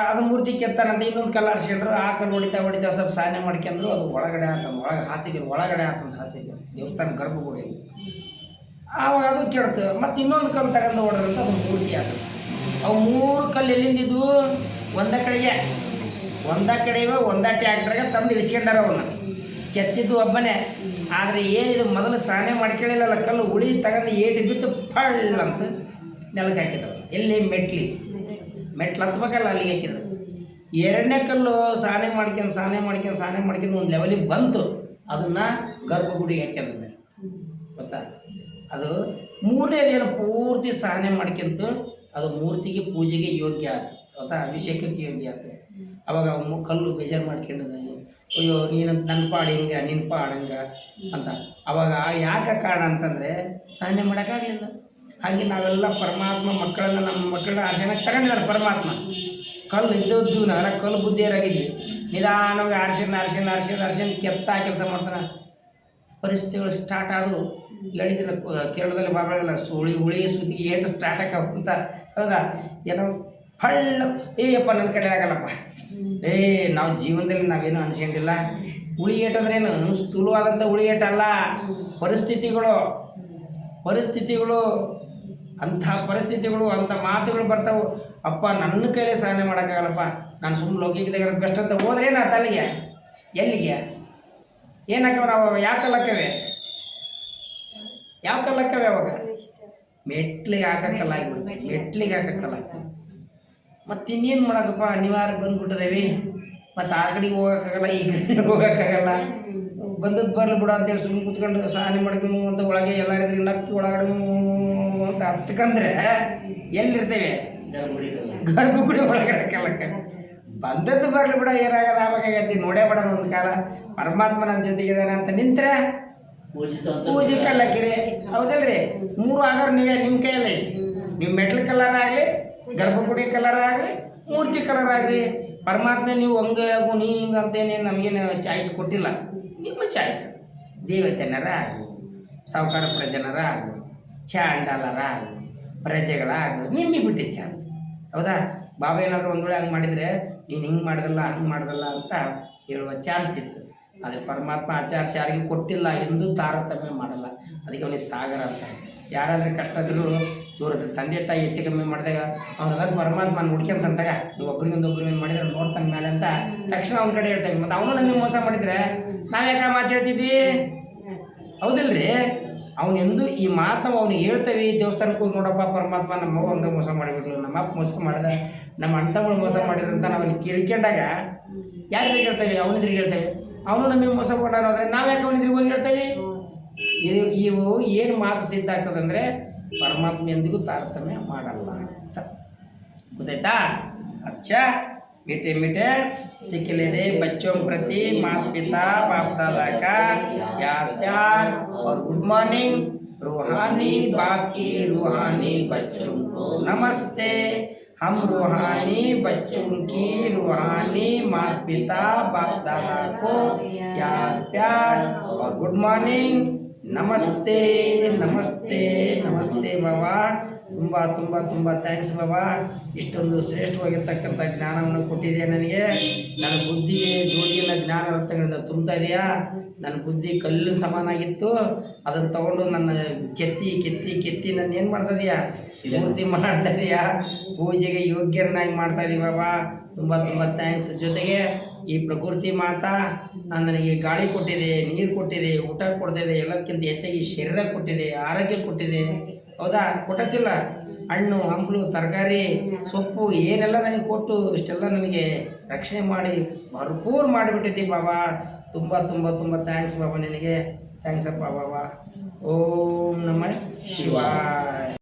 ಅದು ಮೂರ್ತಿ ಕೆತ್ತಾನಂತ ಇನ್ನೊಂದು ಕಲ್ಲು ಆರಿಸ್ಕೊಂಡ್ರು ಆ ಕಲ್ಲು ಹೊಡಿತಾ ಹೊಡಿತಾ ಸ್ವಲ್ಪ ಸಾಧನೆ ಮಾಡ್ಕೊಂಡ್ರು. ಅದು ಒಳಗಡೆ ಆತಂದು ಒಳಗೆ ಹಾಸಿಗೆ, ಒಳಗಡೆ ಆತಂದು ಹಾಸಿಗೆ. ದೇವಸ್ಥಾನ ಗರ್ಭಗುಡಿ ಆವಾಗ ಅದು ಕೆಡ್ತು. ಮತ್ತು ಇನ್ನೊಂದು ಕಲ್ಲು ತಗೊಂಡು ಹೊಡೆದ್ರಂತ ಅದು ಮೂರ್ತಿ ಆತ. ಅವು ಮೂರು ಕಲ್ಲು ಎಲ್ಲಿಂದಿದ್ವು ಒಂದ ಕಡೆಗೆ ಒಂದ ಕಡೆಗೆ ಒಂದ ಟ್ಯಾಕ್ಟ್ರಿಗೆ ತಂದು ಇಳಿಸ್ಕೊಂಡಾರ ಅವನ್ನ ಕೆತ್ತಿದ್ದು ಒಬ್ಬನೇ. ಆದರೆ ಏನಿದು ಮೊದಲು ಸಾನೆ ಮಾಡ್ಕೊಳ್ಳಿಲ್ಲ ಕಲ್ಲು ಉಳಿ ತಗೊಂಡು ಏಟು ಬಿತ್ತು ಫಳ್ ಅಂತ ನೆಲಕ್ಕೆ ಹಾಕಿದ್ರು. ಎಲ್ಲಿ? ಮೆಟ್ಲಿ. ಮೆಟ್ಲು ಹತ್ಬೇಕಲ್ಲ ಅಲ್ಲಿಗೆ ಹಾಕಿದ್ರು. ಎರಡನೇ ಕಲ್ಲು ಸಾಧನೆ ಮಾಡ್ಕೊಂಡು ಸಾನೆ ಮಾಡ್ಕೊಂಡು ಸಾಧನೆ ಮಾಡ್ಕೊಂಡು ಒಂದು ಲೆವೆಲಿಗೆ ಬಂತು. ಅದನ್ನು ಗರ್ಭಗುಡಿಗೆ ಗುಡಿಗೆ ಮೇಲೆ. ಗೊತ್ತಾ? ಅದು ಮೂರನೇದೇನು ಪೂರ್ತಿ ಸಹನೆ ಮಾಡ್ಕೊಂತು ಅದು ಮೂರ್ತಿಗೆ ಪೂಜೆಗೆ ಯೋಗ್ಯ ಆಯ್ತು. ಅಥವಾ ಅಭಿಷೇಕಕ್ಕೆ ಯೋಗ್ಯ ಆಯ್ತು. ಅವಾಗ ಕಲ್ಲು ಬೇಜಾರು ನಾನು ಅಯ್ಯೋ, ನೀನು ನನ್ನ ಪಾಡು ಹಿಂಗ ನಿನ್ನ ಪಾಡು ಹಂಗ? ಅಂತ. ಅವಾಗ ಯಾಕೆ ಕಾರಣ ಅಂತಂದರೆ ಸಹನೆ ಮಾಡೋಕ್ಕಾಗಲಿಲ್ಲ. ಹಾಗೆ ನಾವೆಲ್ಲ ಪರಮಾತ್ಮ ಮಕ್ಕಳನ್ನ, ನಮ್ಮ ಮಕ್ಕಳನ್ನ ಆರ್ಸನ ತಗೊಂಡಿದ್ದಾರೆ ಪರಮಾತ್ಮ. ಕಲ್ಲು ಇದ್ದದ್ದು ನಾನು ಕಲ್ಲು ಬುದ್ಧಿಯರಾಗಿದ್ವಿ. ನಿಧಾನವಾಗಿ ಆರ್ಸಿನ ಆರ್ಸಿನ ಆರ್ಸಿನ ಆರ್ಸಿನ ಕೆತ್ತ ಕೆಲಸ ಮಾಡ್ತಾನೆ. ಪರಿಸ್ಥಿತಿಗಳು ಸ್ಟಾರ್ಟ್ ಆದವು. ಹೇಳಿದ್ರೆ ಕೇರಳದಲ್ಲಿ ಬಾಬಳದಲ್ಲ ಸುಳಿ ಹುಳಿ ಸುದ್ದಿ ಏಟು ಸ್ಟಾರ್ಟ್ ಆಗ ಅಂತ. ಹೌದಾ? ಏನೋ ಹಳ್ಳ ಏಯಪ್ಪ ನನ್ನ ಕಡೆ ಆಗಲ್ಲಪ್ಪ. ಏ, ನಾವು ಜೀವನದಲ್ಲಿ ನಾವೇನು ಅನ್ಸ್ಕೊಂಡಿಲ್ಲ ಹುಳಿ ಏಟಂದ್ರೇನು ಸ್ಥೂಲವಾದಂಥ ಹುಳಿ ಏಟಲ್ಲ ಪರಿಸ್ಥಿತಿಗಳು ಪರಿಸ್ಥಿತಿಗಳು, ಅಂಥ ಪರಿಸ್ಥಿತಿಗಳು, ಅಂಥ ಮಾತುಗಳು ಬರ್ತಾವೆ. ಅಪ್ಪ, ನನ್ನ ಕೈಲೇ ಸಹನೆ ಮಾಡೋಕ್ಕಾಗಲ್ಲಪ್ಪ. ನಾನು ಸುಮ್ಮನೆ ಲೌಕಿಕದಾಗ ಇರೋದು ಬೆಸ್ಟ್ ಅಂತ ಹೋದ್ರೆ ಆ ಅಲ್ಲಿಗೆ? ಎಲ್ಲಿಗೆ? ಏನಾಕವ ನಾವು ಯಾವ ಕಲ್ಲಕ್ಕವೆ ಯಾವ ಕಲ್ಲಕ್ಕವೆ ಅವಾಗ? ಮೆಟ್ಲಿಗೆ ಹಾಕಕ್ಕಲ್ಲ ಆಗಿಬಿಡ್ತು ಮೆಟ್ಲಿಗೆ ಹಾಕಕ್ಕಲ್ಲ ಮತ್ತೆ ಇನ್ನೇನು ಮಾಡೋಕಪ್ಪ? ಅನಿವಾರ್ಯ ಬಂದ್ಬಿಟ್ಟದೇವಿ. ಮತ್ತು ಆ ಕಡೆಗೆ ಹೋಗೋಕ್ಕಾಗಲ್ಲ ಈ ಕಡೆ (laughs) ಹೋಗೋಕ್ಕಾಗಲ್ಲ. ಬಂದದ್ದು ಬರಲಿ ಬಿಡು ಅಂತೇಳಿ ಸುಮ್ಮನೆ ಕುತ್ಕೊಂಡು ಸಹನೆ ಮಾಡ್ಕೊಂಡು ಅಂತ ಒಳಗೆ ಎಲ್ಲರಿದ್ರೆ ನಕ್ಕಿ ಒಳಗಡೆ ಅಂತ ಹತ್ಕಂದ್ರೆ ಎಲ್ಲಿರ್ತೇವೆ. ಗರ್ಭಗುಡಿ ಒಳಗಡೆ. ಕಲಕ್ಕ ಬಂದದ್ದು ಬರಲಿ ಬಿಡ ಏನಾಗಲ್ಲ ಆವಾಗೈತಿ ನೋಡೇ ಬಿಡೋಣ ಒಂದು ಕಾಲ. ಪರಮಾತ್ಮ ನನ್ನ ಜೊತೆಗಿದ್ದಾನೆ ಅಂತ ನಿಂತ್ರೆ ಪೂಜೆ ಕಲ್ಲಕ್ಕಿರಿ ಹೌದಲ್ರಿ? ಮೂರು ಆಗೋರು ನೀವೇ ನಿಮ್ಮ ಕೈಯಲ್ಲಿ ಐತಿ. ನೀವು ಮೆಟ್ಲ್ ಕಲರ್ ಆಗಲಿ ಗರ್ಭಗುಡಿ ಕಲರ್ ಆಗಲಿ ಮೂರ್ತಿ ಕಲರ್ ಆಗಲಿ ಪರಮಾತ್ಮ ನೀವು ಹಂಗೆ ಆಗು ನೀನು ಹಿಂಗೆ ಅಂತೇನೆ ನಮಗೇನು ಚಾಯ್ಸ್ ಕೊಟ್ಟಿಲ್ಲ. ನಿಮ್ಮ ಚಾಯ್ಸ್ ದೇವತೆನರ ಆಗು ಸಾವುಕಾರ ಪ್ರಜನರ ಆಗು ಚಾಂಡಾಲರ ಆಗು ಪ್ರಜೆಗಳಾಗಲಿ ನಿಮಗೆ ಬಿಟ್ಟಿ ಚಾನ್ಸ್ ಹೌದಾ? ಬಾಬಾ ಏನಾದರೂ ಒಂದು ವೇಳೆ ಹಂಗೆ ಮಾಡಿದರೆ ನೀನು ಹಿಂಗೆ ಮಾಡಿದಲ್ಲ ಹಂಗೆ ಮಾಡಿದಲ್ಲ ಅಂತ ಹೇಳುವ ಚಾನ್ಸ್ ಇತ್ತು. ಆದರೆ ಪರಮಾತ್ಮ ಆಚಾರ್ಯ ಯಾರಿಗೂ ಕೊಟ್ಟಿಲ್ಲ ಎಂದು ತಾರತಮ್ಯ ಮಾಡಲ್ಲ. ಅದಕ್ಕೆ ಅವನಿಗೆ ಸಾಗರ ಅಂತ. ಯಾರಾದರೂ ಕಷ್ಟದ್ರು ಇವ್ರ ತಂದೆ ತಾಯಿ ಹೆಚ್ಚು ಕಮ್ಮಿ ಮಾಡಿದಾಗ ಅವ್ನು ಅದಾಗ ಪರಮಾತ್ಮ ನೋಡ್ಕೊಂತಂತಾಗ ನೀವು ಒಬ್ರಿಗೊಂದು ಒಬ್ರಿಗೊಂದು ಮಾಡಿದ್ರೆ ನೋಡ್ತಾನ ಮೇಲೆ ಅಂತ ತಕ್ಷಣ ಅವ್ನ ಕಡೆ ಹೇಳ್ತಾನೆ. ಮತ್ತು ಅವನು ನನಗೆ ಮೋಸ ಮಾಡಿದ್ರೆ ನಾವ್ಯಾಕೆ ಯಾಕೆ ಮಾತು ಹೇಳ್ತಿದ್ವಿ ಹೌದಿಲ್ರಿ? ಅವನೆಂದು ಈ ಮಾತು ನಾವು ಅವ್ನು ಹೇಳ್ತೇವೆ ದೇವಸ್ಥಾನಕ್ಕೆ ಹೋಗಿ ನೋಡಪ್ಪ ಪರಮಾತ್ಮ ನಮ್ಮ ಒಂದು ಮೋಸ ಮಾಡಿಬಿಟ್ಲು ನಮ್ಮ ಅಪ್ಪ ಮೋಸ ಮಾಡಿದ ನಮ್ಮ ಅಣ್ಣಗಳು ಮೋಸ ಮಾಡಿದ್ರಂತ ನಾವಲ್ಲಿ ಕೇಳ್ಕೊಂಡಾಗ ಯಾರಿಗೆ ಹೇಳ್ತೇವೆ? ಅವನಿದ್ರಿಗೆ ಹೇಳ್ತೇವೆ. ಅವನು ನಮಗೆ ಮೋಸ ಕೊಡೋದಾದ್ರೆ ನಾವು ಯಾಕೆ ಅವನಿದ್ರಿಗೆ ಹೋಗಿ ಹೇಳ್ತೇವೆ? ಇದು ಇವು ಏನು ಮಾತು ಸಿದ್ಧ ಆಗ್ತದಂದರೆ ಪರಮಾತ್ಮ ಎಂದಿಗೂ ತಾರತಮ್ಯ ಮಾಡಲ್ಲ ಅಂತ. ಗೊತ್ತಾಯ್ತಾ? ಅಚ್ಚ? बेटे बेटे सीख लेने बच्चों के प्रति माता पिता बाप दादा का याद प्यार। और गुड मॉर्निंग रूहानी बाप की रूहानी बच्चों को नमस्ते। हम रूहानी बच्चों की रूहानी माता पिता बाप दादा को याद प्यार। और गुड मॉर्निंग नमस्ते नमस्ते नमस्ते बाबा। ತುಂಬ ತುಂಬ ತುಂಬ ಥ್ಯಾಂಕ್ಸ್ ಬಾಬಾ. ಇಷ್ಟೊಂದು ಶ್ರೇಷ್ಠವಾಗಿರ್ತಕ್ಕಂಥ ಜ್ಞಾನವನ್ನು ಕೊಟ್ಟಿದೆ ನನಗೆ. ನನ್ನ ಬುದ್ಧಿ ಜೋಡಿಗಿನ ಜ್ಞಾನ ರತ್ನಗಳಿಂದ ತುಂಬ್ತಾ ಇದೆಯಾ? ನನ್ನ ಬುದ್ಧಿ ಕಲ್ಲಿನ ಸಮಾನಾಗಿತ್ತು. ಅದನ್ನು ತಗೊಂಡು ನನ್ನ ಕೆತ್ತಿ ಕೆತ್ತಿ ಕೆತ್ತಿ ನನ್ನ ಏನು ಮಾಡ್ತಾ ಪೂರ್ತಿ ಮೂರ್ತಿ ಮಾಡ್ತಾ ಇದೆಯಾ? ಪೂಜೆಗೆ ಯೋಗ್ಯರನ್ನಾಗಿ ಮಾಡ್ತಾ ಇದೀವಿ ಬಾಬಾ. ತುಂಬ ತುಂಬ ಥ್ಯಾಂಕ್ಸ್ ಜೊತೆಗೆ ಈ ಪ್ರಕೃತಿ ಮಾತಾ ನಾನು ನನಗೆ ಗಾಳಿ ಕೊಟ್ಟಿದೆ, ನೀರು ಕೊಟ್ಟಿದೆ, ಊಟ ಕೊಡ್ತಿದೆ ಎಲ್ಲದಕ್ಕಿಂತ ಹೆಚ್ಚಾಗಿ ಶರೀರ ಕೊಟ್ಟಿದೆ, ಆರೋಗ್ಯ ಕೊಟ್ಟಿದೆ. ಹೌದಾ? ಕೊಟ್ಟತಿಲ್ಲ ಹಣ್ಣು, ಹಂಪಲು, ತರಕಾರಿ, ಸೊಪ್ಪು, ಏನೆಲ್ಲ ನನಗೆ ಕೊಟ್ಟು ಇಷ್ಟೆಲ್ಲ ನನಗೆ ರಕ್ಷಣೆ ಮಾಡಿ ಭರ್ಪೂರ್ ಮಾಡಿಬಿಟ್ಟಿದ್ದಿ ಬಾಬಾ. ತುಂಬ ತುಂಬ ತುಂಬ ಥ್ಯಾಂಕ್ಸ್ ಬಾಬಾ ನಿನಗೆ. ಥ್ಯಾಂಕ್ಸ್ ಅಪ್ಪ ಬಾಬಾ. ಓಂ ನಮ ಶಿವಾಯ.